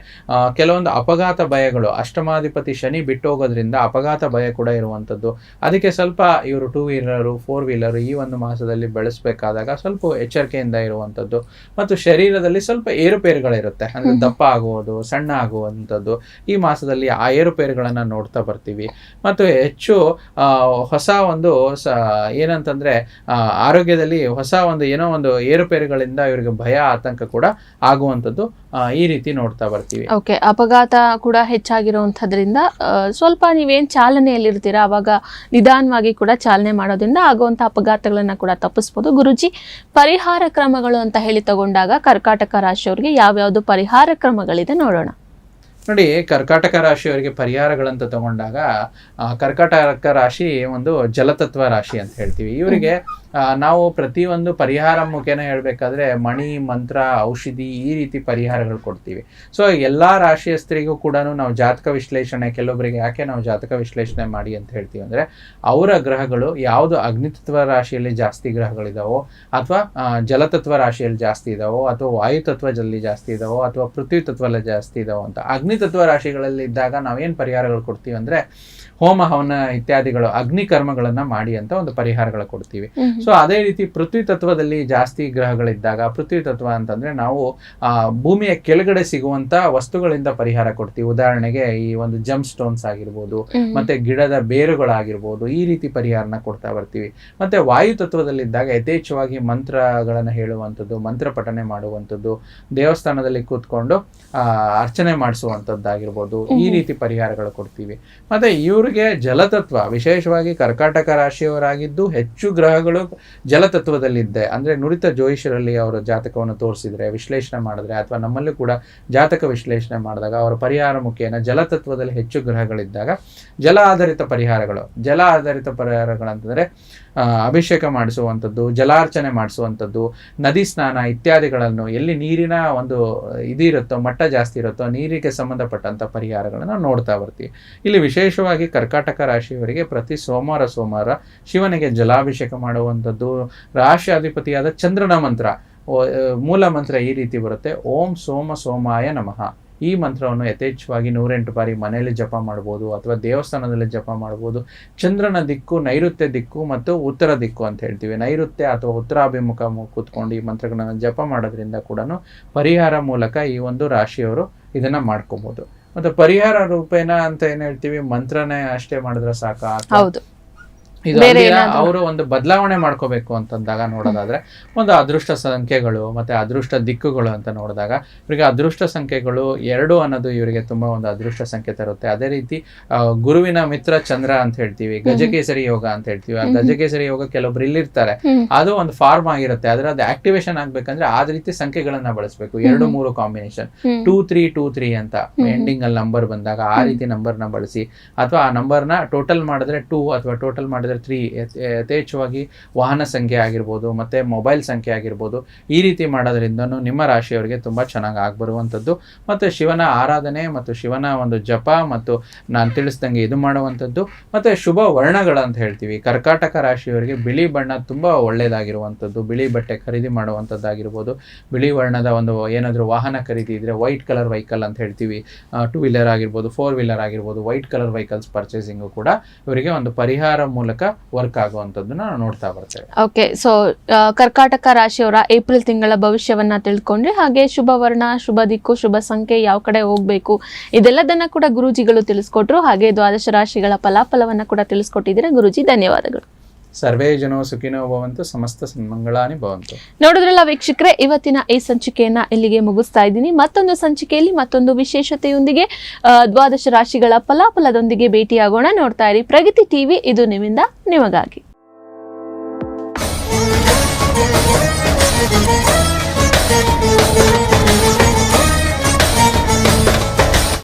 ಕೆಲವೊಂದು ಅಪಘಾತ ಭಯಗಳು. ಅಷ್ಟಮಾಧಿಪತಿ ಶನಿ ಬಿಟ್ಟೋಗೋದ್ರಿಂದ ಅಪಘಾತ ಭಯ ಕೂಡ ಇರುವಂಥದ್ದು. ಅದಕ್ಕೆ ಸ್ವಲ್ಪ ಇವರು ಟೂ ವೀಲರು ಫೋರ್ ವೀಲರು ಈ ಒಂದು ಮಾಸದಲ್ಲಿ ಬೆಳೆಸಬೇಕಾದಾಗ ಸ್ವಲ್ಪ ಎಚ್ಚರಿಕೆಯಿಂದ ಇರುವಂಥದ್ದು. ಮತ್ತು ಶರೀರದಲ್ಲಿ ಸ್ವಲ್ಪ ಏರುಪೇರುಗಳಿರುತ್ತೆ. ಅಂದರೆ ದಪ್ಪ ಆಗುವುದು ಸಣ್ಣ ಆಗುವಂಥದ್ದು. ಈ ಮಾಸದಲ್ಲಿ ಆ ಏರುಪೇರುಗಳನ್ನು ನೋಡ್ತಾ ಬರ್ತೀವಿ. ಮತ್ತು ಹೆಚ್ಚು ಹೊಸ ಒಂದು ಸ ಏನಂತಂದ್ರೆ ಆರೋಗ್ಯದಲ್ಲಿ ಹೊಸ ಒಂದು ಏನೋ ಒಂದು ಏರುಪೇರುಗಳಿಂದ ಇವರಿಗೆ ಭಯ ಆತಂಕ ಕೂಡ ಆಗುವಂಥದ್ದು ಈ ರೀತಿ ನೋಡ್ತಾ ಬರ್ತೀವಿ. ಓಕೆ ಅಪಘಾತ ಕೂಡ ಹೆಚ್ಚಾಗಿರುವಂಥದ್ರಿಂದ ಆ, ಸ್ವಲ್ಪ ನೀವೇನ್ ಚಾಲನೆಯಲ್ಲಿರ್ತೀರಾ? ಅವಾಗ ನಿಧಾನವಾಗಿ ಕೂಡ ಚಾಲನೆ ಮಾಡೋದ್ರಿಂದ ಆಗುವಂಥ ಅಪಘಾತಗಳನ್ನ ಕೂಡ ತಪ್ಪಿಸ್ಬೋದು. ಗುರುಜಿ ಪರಿಹಾರ ಕ್ರಮಗಳು ಅಂತ ಹೇಳಿ ತಗೊಂಡಾಗ ಕರ್ಕಾಟಕ ರಾಶಿಯವರಿಗೆ ಯಾವ್ಯಾವುದು ಪರಿಹಾರ ಕ್ರಮಗಳಿದೆ ನೋಡೋಣ. ನೋಡಿ ಕರ್ಕಾಟಕ ರಾಶಿಯವರಿಗೆ ಪರಿಹಾರಗಳಂತ ತಗೊಂಡಾಗ ಕರ್ಕಾಟಕ ರಾಶಿ ಒಂದು ಜಲತತ್ವ ರಾಶಿ ಅಂತ ಹೇಳ್ತೀವಿ. ಇವರಿಗೆ ನಾವು ಪ್ರತಿಯೊಂದು ಪರಿಹಾರ ಮುಖೇನ ಹೇಳಬೇಕಾದ್ರೆ ಮಣಿ, ಮಂತ್ರ, ಔಷಧಿ ಈ ರೀತಿ ಪರಿಹಾರಗಳು ಕೊಡ್ತೀವಿ. ಸೊ ಎಲ್ಲ ರಾಶಿಯ ಸ್ತ್ರೀಗೂ ಕೂಡ ನಾವು ಜಾತಕ ವಿಶ್ಲೇಷಣೆ ಕೆಲವೊಬ್ಬರಿಗೆ ಯಾಕೆ ನಾವು ಜಾತಕ ವಿಶ್ಲೇಷಣೆ ಮಾಡಿ ಅಂತ ಹೇಳ್ತೀವಿ ಅಂದರೆ ಅವರ ಗ್ರಹಗಳು ಯಾವುದು ಅಗ್ನಿತತ್ವ ರಾಶಿಯಲ್ಲಿ ಜಾಸ್ತಿ ಗ್ರಹಗಳಿದಾವೋ ಅಥವಾ ಜಲತತ್ವ ರಾಶಿಯಲ್ಲಿ ಜಾಸ್ತಿ ಇದಾವೋ ಅಥವಾ ವಾಯುತತ್ವದಲ್ಲಿ ಜಾಸ್ತಿ ಇದಾವೋ ಅಥವಾ ಪೃಥ್ವಿ ತತ್ವದಲ್ಲಿ ಜಾಸ್ತಿ ಇದಾವೋ ಅಂತ ಅಗ್ನಿತತ್ವ ರಾಶಿಗಳಲ್ಲಿ ಇದ್ದಾಗ ನಾವೇನು ಪರಿಹಾರಗಳು ಕೊಡ್ತೀವಿ ಅಂದ್ರೆ ಹೋಮ ಹವನ ಇತ್ಯಾದಿಗಳು ಅಗ್ನಿ ಕರ್ಮಗಳನ್ನ ಮಾಡಿ ಅಂತ ಒಂದು ಪರಿಹಾರಗಳ ಕೊಡ್ತೀವಿ. ಸೊ ಅದೇ ರೀತಿ ಪೃಥ್ವಿ ತತ್ವದಲ್ಲಿ ಜಾಸ್ತಿ ಗ್ರಹಗಳಿದ್ದಾಗ ಪೃಥ್ವಿ ತತ್ವ ಅಂತಂದ್ರೆ ನಾವು ಭೂಮಿಯ ಕೆಳಗಡೆ ಸಿಗುವಂತ ವಸ್ತುಗಳಿಂದ ಪರಿಹಾರ ಕೊಡ್ತೀವಿ. ಉದಾಹರಣೆಗೆ ಈ ಒಂದು ಜಂಪ್ ಸ್ಟೋನ್ಸ್ ಆಗಿರ್ಬೋದು ಮತ್ತೆ ಗಿಡದ ಬೇರುಗಳಾಗಿರ್ಬೋದು ಈ ರೀತಿ ಪರಿಹಾರನ ಕೊಡ್ತಾ ಬರ್ತೀವಿ. ಮತ್ತೆ ವಾಯು ತತ್ವದಲ್ಲಿದ್ದಾಗ ಯಥೇಚ್ಛವಾಗಿ ಮಂತ್ರಗಳನ್ನ ಹೇಳುವಂಥದ್ದು ಮಂತ್ರ ಪಠನೆ ಮಾಡುವಂಥದ್ದು ದೇವಸ್ಥಾನದಲ್ಲಿ ಕೂತ್ಕೊಂಡು ಅರ್ಚನೆ ಮಾಡಿಸುವಂಥದ್ದಾಗಿರ್ಬೋದು ಈ ರೀತಿ ಪರಿಹಾರಗಳು ಕೊಡ್ತೀವಿ. ಮತ್ತೆ ಇವ್ರಿಗೆ ಜಲತತ್ವ, ವಿಶೇಷವಾಗಿ ಕರ್ಕಾಟಕ ರಾಶಿಯವರಾಗಿದ್ದು ಹೆಚ್ಚು ಗ್ರಹಗಳು ಜಲತತ್ವದಲ್ಲಿದ್ದೆ. ಅಂದ್ರೆ ನುರಿತ ಜ್ಯೋತಿಷರಲ್ಲಿ ಅವರ ಜಾತಕವನ್ನು ತೋರಿಸಿದ್ರೆ, ವಿಶ್ಲೇಷಣೆ ಮಾಡಿದ್ರೆ, ಅಥವಾ ನಮ್ಮಲ್ಲೂ ಕೂಡ ಜಾತಕ ವಿಶ್ಲೇಷಣೆ ಮಾಡಿದಾಗ, ಅವರ ಪರಿಹಾರ ಮುಖೇನ ಜಲತತ್ವದಲ್ಲಿ ಹೆಚ್ಚು ಗ್ರಹಗಳಿದ್ದಾಗ ಜಲ ಆಧಾರಿತ ಪರಿಹಾರಗಳು, ಜಲ ಆಧಾರಿತ ಪರಿಹಾರಗಳಂತಂದರೆ ಅಭಿಷೇಕ ಮಾಡಿಸುವಂಥದ್ದು, ಜಲಾರ್ಚನೆ ಮಾಡಿಸುವಂಥದ್ದು, ನದಿ ಸ್ನಾನ ಇತ್ಯಾದಿಗಳನ್ನು ಎಲ್ಲಿ ನೀರಿನ ಒಂದು ಇದಿರುತ್ತೋ, ಮಟ್ಟ ಜಾಸ್ತಿ ಇರುತ್ತೋ, ನೀರಿಗೆ ಸಂಬಂಧಪಟ್ಟಂತ ಪರಿಹಾರಗಳನ್ನು ನೋಡ್ತಾ ಬರ್ತೀವಿ. ಇಲ್ಲಿ ವಿಶೇಷವಾಗಿ ಕರ್ಕಾಟಕ ರಾಶಿಯವರಿಗೆ ಪ್ರತಿ ಸೋಮವಾರ ಸೋಮವಾರ ಶಿವನಿಗೆ ಜಲಾಭಿಷೇಕ ಮಾಡುವಂಥದ್ದು ರಾಶಿಯಾಧಿಪತಿಯಾದ ಚಂದ್ರನ ಮಂತ್ರ ಮೂಲ ಮಂತ್ರ ಈ ರೀತಿ ಬರುತ್ತೆ, ಓಂ ಸೋಮ ಸೋಮಾಯ ನಮಃ. ಈ ಮಂತ್ರವನ್ನು ಯಥೇಚ್ಛವಾಗಿ ನೂರೆಂಟು ಬಾರಿ ಮನೆಯಲ್ಲಿ ಜಪ ಮಾಡ್ಬೋದು ಅಥವಾ ದೇವಸ್ಥಾನದಲ್ಲಿ ಜಪ ಮಾಡ್ಬೋದು. ಚಂದ್ರನ ದಿಕ್ಕು, ನೈಋತ್ಯ ದಿಕ್ಕು ಮತ್ತು ಉತ್ತರ ದಿಕ್ಕು ಅಂತ ಹೇಳ್ತೀವಿ. ನೈಋತ್ಯ ಅಥವಾ ಉತ್ತರಾಭಿಮುಖ ಕೂತ್ಕೊಂಡು ಈ ಮಂತ್ರಗಳನ್ನು ಜಪ ಮಾಡೋದ್ರಿಂದ ಕೂಡ ಪರಿಹಾರ ಮೂಲಕ ಈ ಒಂದು ರಾಶಿಯವರು ಇದನ್ನ ಮಾಡ್ಕೋಬಹುದು ಮತ್ತು ಪರಿಹಾರ ರೂಪೇನ ಅಂತ ಏನು ಹೇಳ್ತೀವಿ? ಮಂತ್ರನೇ ಅಷ್ಟೇ ಮಾಡಿದ್ರೆ ಸಾಕು? ಇದು ಅವರು ಒಂದು ಬದಲಾವಣೆ ಮಾಡ್ಕೋಬೇಕು ಅಂತಂದಾಗ ನೋಡೋದಾದ್ರೆ ಒಂದು ಅದೃಷ್ಟ ಸಂಖ್ಯೆಗಳು ಮತ್ತೆ ಅದೃಷ್ಟ ದಿಕ್ಕುಗಳು ಅಂತ ನೋಡಿದಾಗ ಇವರಿಗೆ ಅದೃಷ್ಟ ಸಂಖ್ಯೆಗಳು ಎರಡು ಅನ್ನೋದು ಇವರಿಗೆ ತುಂಬಾ ಒಂದು ಅದೃಷ್ಟ ಸಂಖ್ಯೆ ತರುತ್ತೆ. ಅದೇ ರೀತಿ ಗುರುವಿನ ಮಿತ್ರ ಚಂದ್ರ ಅಂತ ಹೇಳ್ತೀವಿ ಗಜಕೇಸರಿ ಯೋಗ ಅಂತ ಹೇಳ್ತೀವಿ. ಆ ಗಜಕೇಸರಿ ಯೋಗ ಕೆಲವೊಬ್ರು ಇಲ್ಲಿರ್ತಾರೆ. ಅದು ಒಂದು ಫಾರ್ಮ್ ಆಗಿರುತ್ತೆ. ಆದ್ರೆ ಅದು ಆಕ್ಟಿವೇಶನ್ ಆಗ್ಬೇಕಂದ್ರೆ ಆ ರೀತಿ ಸಂಖ್ಯೆಗಳನ್ನ ಬಳಸಬೇಕು. ಎರಡು ಮೂರು combination. Two three two three ಅಂತ ಎಂಡಿಂಗ್ ಅಲ್ಲಿ ನಂಬರ್ ಬಂದಾಗ ಆ ರೀತಿ ನಂಬರ್ನ ಬಳಸಿ ಅಥವಾ ಆ ನಂಬರ್ನ ಟೋಟಲ್ ಮಾಡಿದ್ರೆ ಟೂ ಅಥವಾ ಟೋಟಲ್ ಮಾಡಿದ್ರೆ ತ್ರೀ ಯಥೇಚ್ಛವಾಗಿ ವಾಹನ ಸಂಖ್ಯೆ ಆಗಿರ್ಬೋದು, ಮತ್ತೆ ಮೊಬೈಲ್ ಸಂಖ್ಯೆ ಆಗಿರ್ಬೋದು, ಈ ರೀತಿ ಮಾಡೋದ್ರಿಂದನೂ ನಿಮ್ಮ ರಾಶಿಯವರಿಗೆ ತುಂಬಾ ಚೆನ್ನಾಗಿ ಆಗಿಬರುವಂಥದ್ದು. ಮತ್ತೆ ಶಿವನ ಆರಾಧನೆ ಮತ್ತು ಶಿವನ ಒಂದು ಜಪ ಮತ್ತು ನಾನು ತಿಳಿಸ್ದಂಗೆ ಇದು ಮಾಡುವಂಥದ್ದು. ಮತ್ತೆ ಶುಭ ವರ್ಣಗಳಂತ ಹೇಳ್ತೀವಿ. ಕರ್ಕಾಟಕ ರಾಶಿಯವರಿಗೆ ಬಿಳಿ ಬಣ್ಣ ತುಂಬಾ ಒಳ್ಳೆಯದಾಗಿರುವಂಥದ್ದು. ಬಿಳಿ ಬಟ್ಟೆ ಖರೀದಿ ಮಾಡುವಂಥದ್ದಾಗಿರ್ಬೋದು. ಬಿಳಿ ವರ್ಣದ ಒಂದು ಏನಾದರೂ ವಾಹನ ಖರೀದಿ ಇದ್ದರೆ ವೈಟ್ ಕಲರ್ ವೆಹಿಕಲ್ ಅಂತ ಹೇಳ್ತೀವಿ. ಟೂ ವೀಲರ್ ಆಗಿರ್ಬೋದು ಫೋರ್ ವೀಲರ್ ಆಗಿರ್ಬೋದು ವೈಟ್ ಕಲರ್ ವೆಹಿಕಲ್ಸ್ ಪರ್ಚೇಸಿಂಗು ಕೂಡ ಇವರಿಗೆ ಒಂದು ಪರಿಹಾರ ಮೂಲಕ ವರ್ಕ್ ಆಗುವಂಥದ್ದನ್ನ ನೋಡ್ತಾ ಬರ್ತೇವೆ. ಓಕೆ ಸೊ ಕರ್ಕಾಟಕ ರಾಶಿಯವರ ಏಪ್ರಿಲ್ ತಿಂಗಳ ಭವಿಷ್ಯವನ್ನ ತಿಳ್ಕೊಂಡ್ರೆ ಹಾಗೆ ಶುಭ ವರ್ಣ, ಶುಭ ದಿಕ್ಕು, ಶುಭ ಸಂಖ್ಯೆ ಯಾವ ಕಡೆ ಹೋಗ್ಬೇಕು ಇದೆಲ್ಲದನ್ನ ಕೂಡ ಗುರೂಜಿಗಳು ತಿಳಿಸ್ಕೊಟ್ರು. ಹಾಗೆ ದ್ವಾದಶ ರಾಶಿಗಳ ಫಲಾಫಲವನ್ನ ಕೂಡ ತಿಳಿಸ್ಕೊಟ್ಟಿದ್ದೀರಾ. ಗುರುಜಿ, ಧನ್ಯವಾದಗಳು. ಸರ್ವೇ ಜನೋ ಸುಖಿನೋ ಭವಂತು, ಸಮಸ್ತ ಸನ್ಮಂಗಳಾನಿ ಭವಂತು. ನೋಡಿದ್ರಲ್ಲ ವೀಕ್ಷಕರೇ, ಇವತ್ತಿನ ಈ ಸಂಚಿಕೆಯನ್ನ ಇಲ್ಲಿಗೆ ಮುಗಿಸ್ತಾ ಇದ್ದೀನಿ. ಮತ್ತೊಂದು ಸಂಚಿಕೆಯಲ್ಲಿ ಮತ್ತೊಂದು ವಿಶೇಷತೆಯೊಂದಿಗೆ ದ್ವಾದಶ ರಾಶಿಗಳ ಫಲಾಫಲದೊಂದಿಗೆ ಭೇಟಿಯಾಗೋಣ. ನೋಡ್ತಾ ಇರಿ ಪ್ರಗತಿ ಟಿವಿ, ಇದು ನಿಮ್ಮಿಂದ ನಿಮಗಾಗಿ.